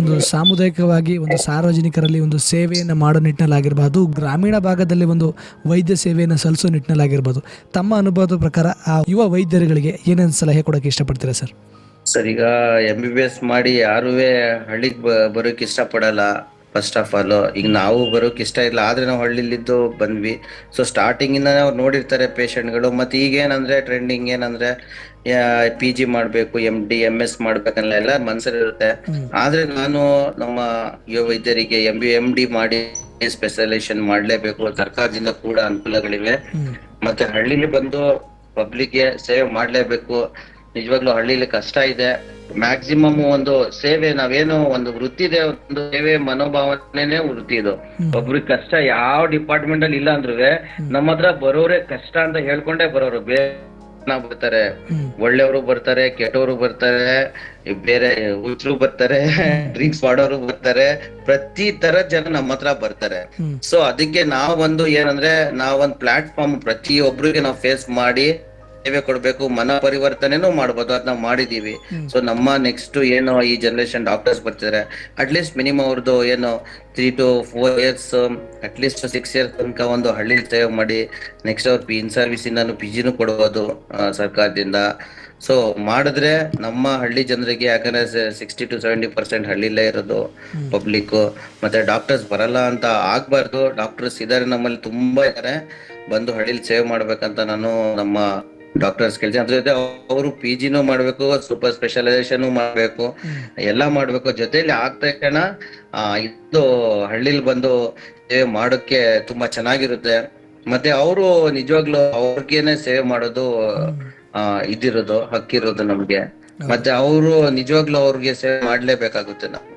ಒಂದು ಸಾಮುದಾಯಿಕವಾಗಿ, ಒಂದು ಸಾರ್ವಜನಿಕರಲ್ಲಿ ಒಂದು ಸೇವೆಯನ್ನು ಮಾಡೋ ನಿಟ್ಟಿನಲ್ಲಾಗಿರ್ಬೋದು, ಗ್ರಾಮೀಣ ಭಾಗದಲ್ಲಿ ಒಂದು ವೈದ್ಯ ಸೇವೆಯನ್ನು ಸಲ್ಲಿಸೋ ನಿಟ್ಟಿನಲ್ಲಾಗಿರ್ಬೋದು. ತಮ್ಮ ಅನುಭವದ ಪ್ರಕಾರ ಆ ಯುವ ವೈದ್ಯರುಗಳಿಗೆ ಏನೇನು ಸಲಹೆ ಕೊಡೋಕ್ಕೆ ಇಷ್ಟಪಡ್ತೀರಾ ಸರ್? ಸರ್, ಈಗ ಎಂ ಬಿ ಬಿ ಎಸ್ ಮಾಡಿ ಯಾರೂ ಹಳ್ಳಿಗೆ ಬರೋಕ್ಕೆ ಇಷ್ಟ ಪಡಲ್ಲ ಫಸ್ಟ್ ಆಫ್ ಆಲ್ ಈಗ ನಾವು ಬರೋಕೆ ಇಷ್ಟ ಇಲ್ಲ ಆದ್ರೆ ನಾವು ಹಳ್ಳಿಲಿದ್ದು ಬಂದ್ವಿ. ಸೊ ಸ್ಟಾರ್ಟಿಂಗ್ ಇಂದ ಅವ್ರು ನೋಡಿರ್ತಾರೆ ಪೇಷಂಟ್ಗಳು ಮತ್ತು ಈಗೇನಂದರೆ ಏನಂದ್ರೆ ಟ್ರೆಂಡಿಂಗ್ ಏನಂದ್ರೆ ಪಿ ಜಿ ಮಾಡಬೇಕು ಎಂ ಡಿ ಎಂ ಎಸ್ ಮಾಡ್ಬೇಕಲ್ಲ ಎಲ್ಲ ಮನ್ಸಲ್ಲಿರುತ್ತೆ ಆದ್ರೆ ನಾನು ನಮ್ಮ ಯುವ ವೈದ್ಯರಿಗೆ ಎಂ ಬಿ ಎಂ ಡಿ ಮಾಡಿ ಸ್ಪೆಷಲೈಸೇಷನ್ ಮಾಡ್ಲೇಬೇಕು. ಸರ್ಕಾರದಿಂದ ಕೂಡ ಅನುಕೂಲಗಳಿವೆ. ಮತ್ತೆ ಹಳ್ಳಿಲಿ ಬಂದು ಪಬ್ಲಿಕ್ಗೆ ಸೇವೆ ಮಾಡ್ಲೇಬೇಕು. ನಿಜವಾಗ್ಲೂ ಹಳ್ಳಿಲಿ ಕಷ್ಟ ಇದೆ. ಮ್ಯಾಕ್ಸಿಮಮ್ ಒಂದು ಸೇವೆ ನಾವೇನು ಒಂದು ವೃತ್ತಿ ಇದೆ ಒಂದು ಸೇವೆ ಮನೋಭಾವನೆ ವೃತ್ತಿ ಇದು. ಒಬ್ರಿಗೆ ಕಷ್ಟ ಯಾವ ಡಿಪಾರ್ಟ್ಮೆಂಟ್ ಅಲ್ಲಿ ಇಲ್ಲ ಅಂದ್ರೆ ನಮ್ಮ ಹತ್ರ ಬರೋರೆ ಕಷ್ಟ ಅಂತ ಹೇಳ್ಕೊಂಡೇ ಬರೋರು. ಬೇರೆ ಬರ್ತಾರೆ. ಒಳ್ಳೆಯವರು ಬರ್ತಾರೆ ಕೆಟ್ಟವರು ಬರ್ತಾರೆ ಬೇರೆ ಹುಚ್ಚರು ಬರ್ತಾರೆ ಡ್ರಿಂಕ್ಸ್ ಮಾಡೋರು ಬರ್ತಾರೆ. ಪ್ರತಿ ತರ ಜನ ನಮ್ಮ ಹತ್ರ ಬರ್ತಾರೆ. ಸೊ ಅದಕ್ಕೆ ನಾವ್ ಒಂದು ಏನಂದ್ರೆ ನಾವೊಂದು ಪ್ಲಾಟ್ಫಾರ್ಮ್ ಪ್ರತಿ ಒಬ್ರಿಗೆ ನಾವು ಫೇಸ್ ಮಾಡಿ ಸೇವೆ ಕೊಡಬೇಕು ಮನ ಪರಿವರ್ತನೆನೂ ಮಾಡ್ಬೋದು ಅದ್ ನಾವು ಮಾಡಿದೀವಿ ಸೊ ನಮ್ಮ ನೆಕ್ಸ್ಟ್ ಏನು ಈ ಜನರೇಷನ್ ಡಾಕ್ಟರ್ಸ್ ಬರ್ತಿದ್ದಾರೆ ಅಟ್ಲೀಸ್ಟ್ ಮಿನಿಮಮ್ ಅವ್ರದ್ದು ಏನು three to four years at least six years ತನಕ ಒಂದು ಹಳ್ಳಿ ಸೇವೆ ಮಾಡಿ ನೆಕ್ಸ್ಟ್ ಅವ್ರ ಪಿ ಇನ್ ಸರ್ವಿಸ್ ಇಂದಾನು ಪಿ ಜಿನೂ ಕೊಡಬಹುದು ಸರ್ಕಾರದಿಂದ. ಸೊ ಮಾಡಿದ್ರೆ ನಮ್ಮ ಹಳ್ಳಿ ಜನರಿಗೆ ಯಾಕಂದ್ರೆ ಸಿಕ್ಸ್ಟಿ ಟು ಸೆವೆಂಟಿ ಪರ್ಸೆಂಟ್ ಹಳ್ಳಿಲೇ ಇರೋದು ಪಬ್ಲಿಕ್ ಮತ್ತೆ ಡಾಕ್ಟರ್ಸ್ ಬರಲ್ಲ ಅಂತ ಆಗ್ಬಾರ್ದು. ಡಾಕ್ಟರ್ಸ್ ಇದಾರೆ ನಮ್ಮಲ್ಲಿ ತುಂಬಾ ಇದಾರೆ. ಬಂದು ಹಳ್ಳಿಲಿ ಸೇವ್ ಮಾಡ್ಬೇಕಂತ ನಾನು ನಮ್ಮ ಡಾಕ್ಟರ್ಸ್ ಕೆಲಸ ಅದ್ರ ಜೊತೆ ಅವರು ಪಿ ಜಿನೂ ಮಾಡ್ಬೇಕು ಸೂಪರ್ ಸ್ಪೆಷಲೈಸೇಷನ್ ಮಾಡ್ಬೇಕು, ಎಲ್ಲಾ ಮಾಡ್ಬೇಕು. ಜೊತೆಲಿ ಆಗ್ತಾ ತಕ್ಷಣ, ಆ, ಇದು ಹಳ್ಳಿಲಿ ಬಂದು ಸೇವೆ ಮಾಡೋಕೆ ತುಂಬಾ ಚೆನ್ನಾಗಿರುತ್ತೆ. ಮತ್ತೆ ಅವರು ನಿಜವಾಗ್ಲೂ ಅವ್ರಿಗೇನೆ ಸೇವೆ ಮಾಡೋದು, ಆ, ಇದಿರೋದು, ಹಕ್ಕಿರೋದು ನಮ್ಗೆ. ಮತ್ತೆ ಅವರು ನಿಜವಾಗ್ಲೂ ಅವ್ರಿಗೆ ಸೇವೆ ಮಾಡ್ಲೇಬೇಕಾಗುತ್ತೆ ನಾವು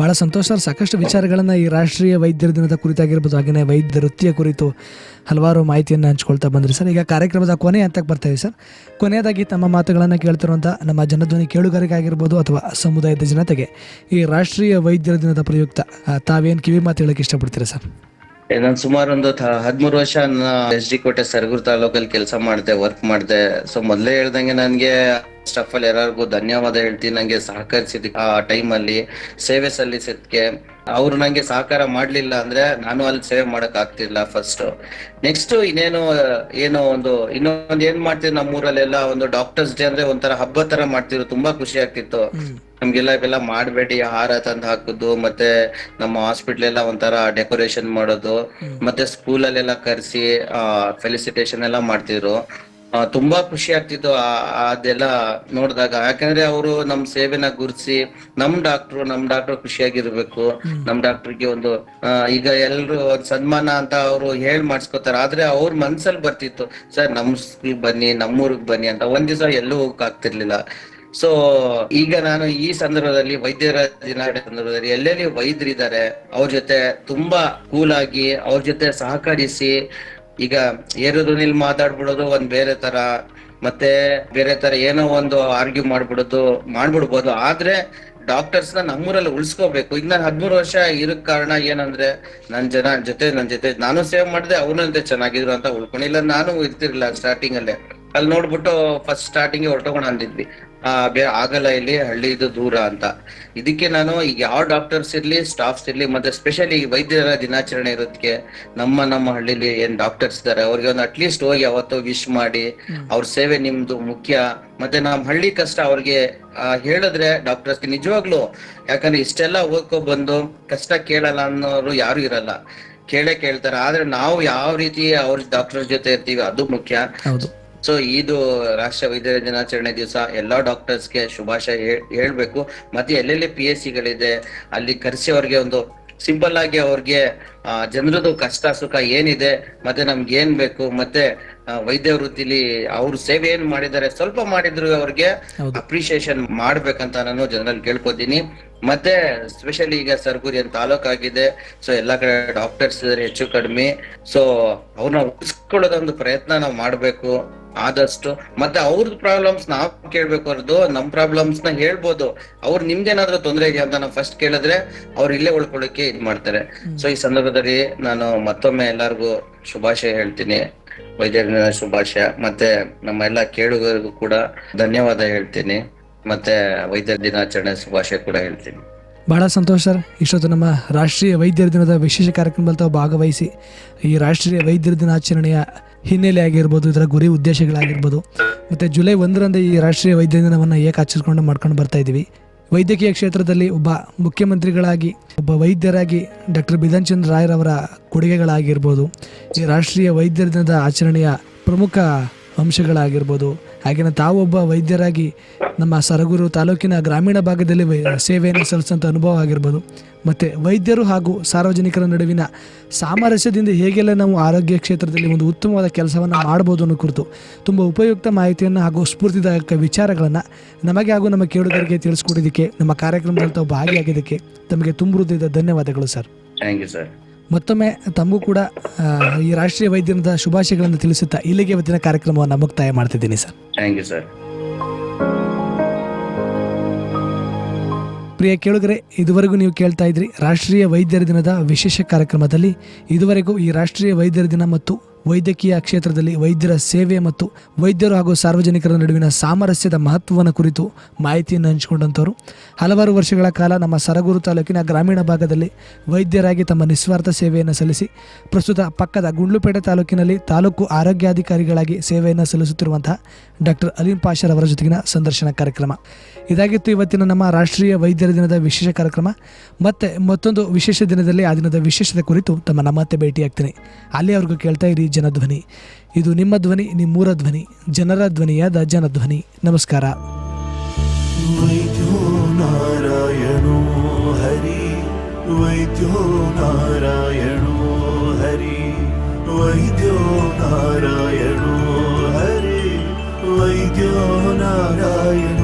ಭಾಳ ಸಂತೋಷ. ಸರ್ ಸಾಕಷ್ಟು ವಿಚಾರಗಳನ್ನು ಈ ರಾಷ್ಟ್ರೀಯ ವೈದ್ಯರ ದಿನದ ಕುರಿತಾಗಿರ್ಬೋದು ಹಾಗೆಯೇ ವೈದ್ಯ ವೃತ್ತಿಯ ಕುರಿತು ಹಲವಾರು ಮಾಹಿತಿಯನ್ನು ಹಂಚ್ಕೊಳ್ತಾ ಬಂದ್ರಿ ಸರ್. ಈಗ ಕಾರ್ಯಕ್ರಮದ ಕೊನೆ ಹಂತಕ್ಕೆ ಬರ್ತಾಯಿದೆ ಸರ್. ಕೊನೆಯದಾಗಿ ತಮ್ಮ ಮಾತುಗಳನ್ನು ಕೇಳ್ತಿರುವಂಥ ನಮ್ಮ ಜನಧ್ವನಿ ಕೇಳುಗರಿಗಾಗಿರ್ಬೋದು ಅಥವಾ ಸಮುದಾಯದ ಜನತೆಗೆ ಈ ರಾಷ್ಟ್ರೀಯ ವೈದ್ಯರ ದಿನದ ಪ್ರಯುಕ್ತ ತಾವೇನು ಕಿವಿ ಮಾತು ಹೇಳಕ್ಕೆ ಇಷ್ಟಪಡ್ತೀರಾ ಸರ್? ನಾನು ಸುಮಾರು ಒಂದು ಹದ್ಮೂರು ವರ್ಷ ಎಸ್ ಡಿ ಕೋಟೆ ಸರಗೂರು ತಾಲೂಕಲ್ಲಿ ಕೆಲಸ ಮಾಡಿದೆ ವರ್ಕ್ ಮಾಡಿದೆ. ಸೊ ಮೊದಲೇ ಹೇಳ್ದಂಗೆ ನನ್ಗೆ ಸ್ಟಫ್ ಅಲ್ಲಿ ಎಲ್ಲರಿಗೂ ಧನ್ಯವಾದ ಹೇಳ್ತೀನಿ ನಂಗೆ ಸಹಕರಿಸಿದ ಆ ಟೈಮ್ ಅಲ್ಲಿ ಸೇವೆ ಸಲ್ಲಿಸಿದ್ಕೆ. ಅವ್ರು ನಂಗೆ ಸಹಕಾರ ಮಾಡ್ಲಿಲ್ಲ ಅಂದ್ರೆ ನಾನು ಅಲ್ಲಿ ಸೇವೆ ಮಾಡಕ್ ಆಗ್ತಿಲ್ಲ ಫಸ್ಟ್ ನೆಕ್ಸ್ಟ್ ಇನ್ನೇನು ಏನೋ ಒಂದು ಇನ್ನೊಂದು ಏನ್ ಮಾಡ್ತೀವಿ ನಮ್ಮೂರಲ್ಲೆಲ್ಲ ಒಂದು ಡಾಕ್ಟರ್ಸ್ ಡೇ ಅಂದ್ರೆ ಒಂಥರ ಹಬ್ಬ ತರ ಮಾಡ್ತಿದ್ರು ತುಂಬಾ ಖುಷಿ ಆಗ್ತಿತ್ತು. ನಮ್ಗೆಲ್ಲ ಇವೆಲ್ಲ ಮಾಡಬೇಡಿ ಹಾರ ತಂದು ಹಾಕುದು ಮತ್ತೆ ನಮ್ಮ ಹಾಸ್ಪಿಟ್ಲ್ ಎಲ್ಲ ಒಂಥರ ಡೆಕೋರೇಷನ್ ಮಾಡೋದು ಮತ್ತೆ ಸ್ಕೂಲ್ ಅಲ್ಲೆಲ್ಲ ಕರೆಸಿ ಫೆಲಿಸಿಟೇಷನ್ ಎಲ್ಲ ಮಾಡ್ತಿದ್ರು. ತುಂಬಾ ಖುಷಿ ಆಗ್ತಿತ್ತು ಆ- ಅದೆಲ್ಲ ನೋಡಿದಾಗ. ಯಾಕಂದ್ರೆ ಅವರು ನಮ್ ಸೇವೆನ ಗುರುಸಿ ನಮ್ ಡಾಕ್ಟ್ರು ನಮ್ ಡಾಕ್ಟರ್ ಖುಷಿಯಾಗಿರ್ಬೇಕು. ನಮ್ ಡಾಕ್ಟರ್ಗೆ ಒಂದು ಆ, ಈಗ ಎಲ್ರು ಒಂದ್ ಸನ್ಮಾನ ಅಂತ ಅವರು ಹೇಳ್ ಮಾಡಿಸ್ಕೊತಾರೆ. ಆದ್ರೆ ಅವ್ರ ಮನ್ಸಲ್ಲಿ ಬರ್ತಿತ್ತು ಸರ್ ನಮ್ ಬನ್ನಿ ನಮ್ಮೂರಿಗೆ ಬನ್ನಿ ಅಂತ. ಒಂದ್ ದಿವಸ ಎಲ್ಲೂ ಹೋಗಕ್ ಆಗ್ತಿರ್ಲಿಲ್ಲ ಸೊ ಈಗ ನಾನು ಈ ಸಂದರ್ಭದಲ್ಲಿ ವೈದ್ಯರ ದಿನಾಚರಣೆ ಸಂದರ್ಭದಲ್ಲಿ ಎಲ್ಲೆಲ್ಲಿ ವೈದ್ಯರಿದ್ದಾರೆ ಅವ್ರ ಜೊತೆ ತುಂಬಾ ಕೂಲ್ ಆಗಿ ಅವ್ರ ಜೊತೆ ಸಹಕರಿಸಿ ಈಗ ಏರೋಧ್ವನಿಲ್ ಮಾತಾಡ್ಬಿಡೋದು ಒಂದ್ ಬೇರೆ ತರ, ಮತ್ತೆ ಬೇರೆ ತರ ಏನೋ ಒಂದು ಆರ್ಗ್ಯೂ ಮಾಡ್ಬಿಡೋದು ಮಾಡ್ಬಿಡ್ಬೋದು. ಆದ್ರೆ ಡಾಕ್ಟರ್ಸ್ನ ನಮ್ಮೂರಲ್ಲಿ ಉಳಿಸ್ಕೋಬೇಕು. ಈಗ ನಾನು ಹದ್ಮೂರು ವರ್ಷ ಇರಕ್ ಕಾರಣ ಏನಂದ್ರೆ, ನನ್ ಜನ ಜೊತೆ, ನನ್ ಜೊತೆ ನಾನು ಸೇವ್ ಮಾಡಿದೆ ಅವನಂತೆ ಚೆನ್ನಾಗಿದ್ರು ಅಂತ ಉಳ್ಕೊಂಡಿಲ್ಲ. ನಾನು ಇರ್ತಿರ್ಲಿಲ್ಲ ಸ್ಟಾರ್ಟಿಂಗ್ ಅಲ್ಲೇ. ಅಲ್ಲಿ ನೋಡ್ಬಿಟ್ಟು ಫಸ್ಟ್ ಸ್ಟಾರ್ಟಿಂಗ್ ಹೊರಟೋಗೋಣ ಅಂದಿದ್ವಿ. ಆಗಲ್ಲ ಇಲ್ಲಿ ಹಳ್ಳಿದು ದೂರ ಅಂತ. ಇದಕ್ಕೆ ನಾನು ಈಗ ಯಾವ ಡಾಕ್ಟರ್ಸ್ ಇರ್ಲಿ ಸ್ಟಾಫ್ಸ್ ಇರ್ಲಿ ಮತ್ತೆ ಸ್ಪೆಷಲಿ ವೈದ್ಯರ ದಿನಾಚರಣೆ ಇರೋದಕ್ಕೆ ನಮ್ಮ ನಮ್ಮ ಹಳ್ಳಿಲಿ ಏನ್ ಡಾಕ್ಟರ್ಸ್ ಇದಾರೆ ಅವ್ರಿಗೆ ಒಂದು ಅಟ್ಲೀಸ್ಟ್ ಹೋಗಿ ಅವತ್ತು ವಿಶ್ ಮಾಡಿ ಅವ್ರ ಸೇವೆ ನಿಮ್ದು ಮುಖ್ಯ. ಮತ್ತೆ ನಮ್ಮ ಹಳ್ಳಿ ಕಷ್ಟ ಅವ್ರಿಗೆ ಹೇಳಿದ್ರೆ ಡಾಕ್ಟರ್ಸ್ ನಿಜವಾಗ್ಲು ಯಾಕಂದ್ರೆ ಇಷ್ಟೆಲ್ಲ ಓದ್ಕೊ ಬಂದು ಕಷ್ಟ ಕೇಳಲ್ಲ ಅನ್ನೋರು ಯಾರು ಇರಲ್ಲ. ಕೇಳೇ ಕೇಳ್ತಾರೆ. ಆದ್ರೆ ನಾವು ಯಾವ ರೀತಿ ಅವ್ರ ಡಾಕ್ಟರ್ ಜೊತೆ ಇರ್ತೀವಿ ಅದು ಮುಖ್ಯ. ಸೊ ಇದು ರಾಷ್ಟ್ರ ವೈದ್ಯರ ದಿನಾಚರಣೆ ದಿವಸ ಎಲ್ಲಾ ಡಾಕ್ಟರ್ಸ್ಗೆ ಶುಭಾಶಯ ಹೇಳ್ಬೇಕು. ಮತ್ತೆ ಎಲ್ಲೆಲ್ಲಿ ಪಿ ಎಸ್ ಸಿಗಳಿದೆ ಅಲ್ಲಿ ಕರೆಸಿ ಅವ್ರಿಗೆ ಒಂದು ಸಿಂಪಲ್ ಆಗಿ ಅವ್ರಿಗೆ ಜನರದು ಕಷ್ಟ ಸುಖ ಏನಿದೆ, ಮತ್ತೆ ನಮ್ಗೆ ಏನ್ ಬೇಕು, ಮತ್ತೆ ವೈದ್ಯ ವೃತ್ತಿಲಿ ಅವ್ರ ಸೇವೆ ಏನ್ ಮಾಡಿದ್ದಾರೆ. ಸ್ವಲ್ಪ ಮಾಡಿದ್ರು ಅವ್ರಿಗೆ. ಅಪ್ರಿಶಿಯೇಷನ್ ಮಾಡ್ಬೇಕಂತ ನಾನು ಜನರಲ್ಲಿ ಕೇಳ್ಕೊತೀನಿ. ಮತ್ತೆ ಸ್ಪೆಷಲಿ ಈಗ ಸರ್ಗುರಿ ಅಂತ ತಾಲೂಕ್ ಆಗಿದೆ. ಸೊ ಎಲ್ಲಾ ಕಡೆ ಡಾಕ್ಟರ್ಸ್ ಇದಾರೆ ಹೆಚ್ಚು ಕಡಿಮೆ. ಸೊ ಅವ್ರನ್ನ ಉಳಿಸ್ಕೊಳ್ಳೋದೊಂದು ಪ್ರಯತ್ನ ನಾವು ಮಾಡ್ಬೇಕು. ಆದಷ್ಟು ಮತ್ತೆ ಅವ್ರದ್ದು ಪ್ರಾಬ್ಲಮ್ಸ್ ನಾವ್ ಕೇಳ್ಬೇಕು ಅವ್ರದ್ದು ನಮ್ ಪ್ರಾಬ್ಲಮ್ಸ್ನ ಹೇಳ್ಬೋದು. ಅವ್ರು ನಿಮ್ದೇನಾದ್ರೂ ತೊಂದರೆ ಇದೆಯಾ ಅಂತ ನಾವು ಫಸ್ಟ್ ಕೇಳಿದ್ರೆ ಅವ್ರು ಇಲ್ಲೇ ಉಳ್ಕೊಳ್ಳೋಕೆ ಇದ್ ಮಾಡ್ತಾರೆ. ಸೊ ಈ ಸಂದರ್ಭದಲ್ಲಿ ನಾನು ಮತ್ತೊಮ್ಮೆ ಎಲ್ಲಾರ್ಗು ಶುಭಾಶಯ ಹೇಳ್ತೀನಿ. ವೈದ್ಯರ ದಿನದ ಶುಭಾಶಯ. ಮತ್ತೆ ನಮ್ಮ ಎಲ್ಲ ಕೇಳುಗರಿಗೂ ಕೂಡ ಧನ್ಯವಾದ ಹೇಳ್ತೀನಿ. ಮತ್ತೆ ವೈದ್ಯರ ದಿನಾಚರಣೆ ಶುಭಾಶಯ ಕೂಡ ಹೇಳ್ತೀನಿ. ಬಹಳ ಸಂತೋಷ ಸರ್. ಇಷ್ಟೊತ್ತು ನಮ್ಮ ರಾಷ್ಟ್ರೀಯ ವೈದ್ಯರ ದಿನದ ವಿಶೇಷ ಕಾರ್ಯಕ್ರಮದಲ್ಲಿ ತಾವು ಭಾಗವಹಿಸಿ ಈ ರಾಷ್ಟ್ರೀಯ ವೈದ್ಯರ ದಿನಾಚರಣೆಯ ಹಿನ್ನೆಲೆ ಆಗಿರ್ಬೋದು, ಇದರ ಗುರಿ ಉದ್ದೇಶಗಳಾಗಿರ್ಬೋದು, ಮತ್ತು ಜುಲೈ ಒಂದರಂದು ಈ ರಾಷ್ಟ್ರೀಯ ವೈದ್ಯ ದಿನವನ್ನು ಏಕೆ ಮಾಡ್ಕೊಂಡು ಬರ್ತಾ ಇದ್ದೀವಿ. ವೈದ್ಯಕೀಯ ಕ್ಷೇತ್ರದಲ್ಲಿ ಒಬ್ಬ ಮುಖ್ಯಮಂತ್ರಿಗಳಾಗಿ, ಒಬ್ಬ ವೈದ್ಯರಾಗಿ ಡಾಕ್ಟರ್ ಬಿಧನ್ ಚಂದ್ರ ರಾಯರವರ ಕೊಡುಗೆಗಳಾಗಿರ್ಬೋದು ಈ ರಾಷ್ಟ್ರೀಯ ವೈದ್ಯರ ದಿನದ ಆಚರಣೆಯ ಪ್ರಮುಖ ಅಂಶಗಳಾಗಿರ್ಬೋದು. ಹಾಗೆಯೇ ತಾವೊಬ್ಬ ವೈದ್ಯರಾಗಿ ನಮ್ಮ ಸರಗೂರು ತಾಲೂಕಿನ ಗ್ರಾಮೀಣ ಭಾಗದಲ್ಲಿ ಸೇವೆಯನ್ನು ಸಲ್ಲಿಸಿದಂಥ ಅನುಭವ ಆಗಿರ್ಬೋದು. ಮತ್ತು ವೈದ್ಯರು ಹಾಗೂ ಸಾರ್ವಜನಿಕರ ನಡುವಿನ ಸಾಮರಸ್ಯದಿಂದ ಹೇಗೆಲ್ಲ ನಾವು ಆರೋಗ್ಯ ಕ್ಷೇತ್ರದಲ್ಲಿ ಒಂದು ಉತ್ತಮವಾದ ಕೆಲಸವನ್ನು ಮಾಡ್ಬೋದು ಅನ್ನೋ ಕುರಿತು ತುಂಬ ಉಪಯುಕ್ತ ಮಾಹಿತಿಯನ್ನು ಹಾಗೂ ಸ್ಫೂರ್ತಿದಾಯಕ ವಿಚಾರಗಳನ್ನು ನಮಗೆ ಹಾಗೂ ನಮ್ಮ ಕೇಳುಗರಿಗೆ ತಿಳಿಸ್ಕೊಟ್ಟಿದ್ದಕ್ಕೆ ನಮ್ಮ ಕಾರ್ಯಕ್ರಮದಲ್ಲಿ ತಾವು ಭಾಗಿಯಾಗಿದ್ದಕ್ಕೆ ತಮಗೆ ತುಂಬ ಹೃದಯದ ಧನ್ಯವಾದಗಳು ಸರ್. ಥ್ಯಾಂಕ್ ಯು ಸರ್ ಮತ್ತೊಮ್ಮೆ ತಮಗೂ ಕೂಡ ಈ ರಾಷ್ಟ್ರೀಯ ವೈದ್ಯರದ ಶುಭಾಶಯಗಳನ್ನು ತಿಳಿಸುತ್ತಾ ಇಲ್ಲಿಗೆ ಇವತ್ತಿನ ಕಾರ್ಯಕ್ರಮವನ್ನು ಮುಕ್ತಾಯ ಮಾಡ್ತಿದ್ದೀನಿ ಸರ್. ಥ್ಯಾಂಕ್ ಯು ಸರ್ ಪ್ರಿಯ ಕೇಳುಗರೆ, ಇದುವರೆಗೂ ನೀವು ಕೇಳ್ತಾ ಇದ್ರಿ ರಾಷ್ಟ್ರೀಯ ವೈದ್ಯರ ದಿನದ ವಿಶೇಷ ಕಾರ್ಯಕ್ರಮದಲ್ಲಿ ಇದುವರೆಗೂ ಈ ರಾಷ್ಟ್ರೀಯ ವೈದ್ಯರ ದಿನ ಮತ್ತು ವೈದ್ಯಕೀಯ ಕ್ಷೇತ್ರದಲ್ಲಿ ವೈದ್ಯರ ಸೇವೆ ಮತ್ತು ವೈದ್ಯರು ಹಾಗೂ ಸಾರ್ವಜನಿಕರ ನಡುವಿನ ಸಾಮರಸ್ಯದ ಮಹತ್ವವನ್ನು ಕುರಿತು ಮಾಹಿತಿಯನ್ನು ಹಂಚಿಕೊಂಡಂಥವರು ಹಲವಾರು ವರ್ಷಗಳ ಕಾಲ ನಮ್ಮ ಸರಗೂರು ತಾಲೂಕಿನ ಗ್ರಾಮೀಣ ಭಾಗದಲ್ಲಿ ವೈದ್ಯರಾಗಿ ತಮ್ಮ ನಿಸ್ವಾರ್ಥ ಸೇವೆಯನ್ನು ಸಲ್ಲಿಸಿ, ಪ್ರಸ್ತುತ ಪಕ್ಕದ ಗುಂಡ್ಲುಪೇಟೆ ತಾಲೂಕಿನಲ್ಲಿ ತಾಲೂಕು ಆರೋಗ್ಯಾಧಿಕಾರಿಗಳಾಗಿ ಸೇವೆಯನ್ನು ಸಲ್ಲಿಸುತ್ತಿರುವಂತಹ ಡಾಕ್ಟರ್ ಅಲೀಂ ಪಾಷರ್ ಅವರ ಜೊತೆಗಿನ ಸಂದರ್ಶನ ಕಾರ್ಯಕ್ರಮ. ಇದಾಗಿತ್ತು ಇವತ್ತಿನ ನಮ್ಮ ರಾಷ್ಟ್ರೀಯ ವೈದ್ಯರ ದಿನದ ವಿಶೇಷ ಕಾರ್ಯಕ್ರಮ. ಮತ್ತೆ ಮತ್ತೊಂದು ವಿಶೇಷ ದಿನದಲ್ಲಿ ಆ ದಿನದ ವಿಶೇಷತೆ ಕುರಿತು ತಮ್ಮ ನಮ್ಮತ್ತೆ ಭೇಟಿಯಾಗ್ತೀನಿ. ಅಲ್ಲಿಯವರೆಗೂ ಕೇಳ್ತಾ ಇರಿ. ಜನಧ್ವನಿ ಇದು ನಿಮ್ಮ ಧ್ವನಿ, ನಿಮ್ಮೂರ ಧ್ವನಿ, ಜನರ ಧ್ವನಿಯಾದ ಜನಧ್ವನಿ ನಮಸ್ಕಾರ. ನಾರಾಯಣೋ ಹರಿ ವೈದ್ಯೋ ನಾರಾಯಣೋ ಹರಿ ವೈದ್ಯೋ ನಾರಾಯಣೋ ಹರಿ ವೈದ್ಯೋ ನಾರಾಯಣ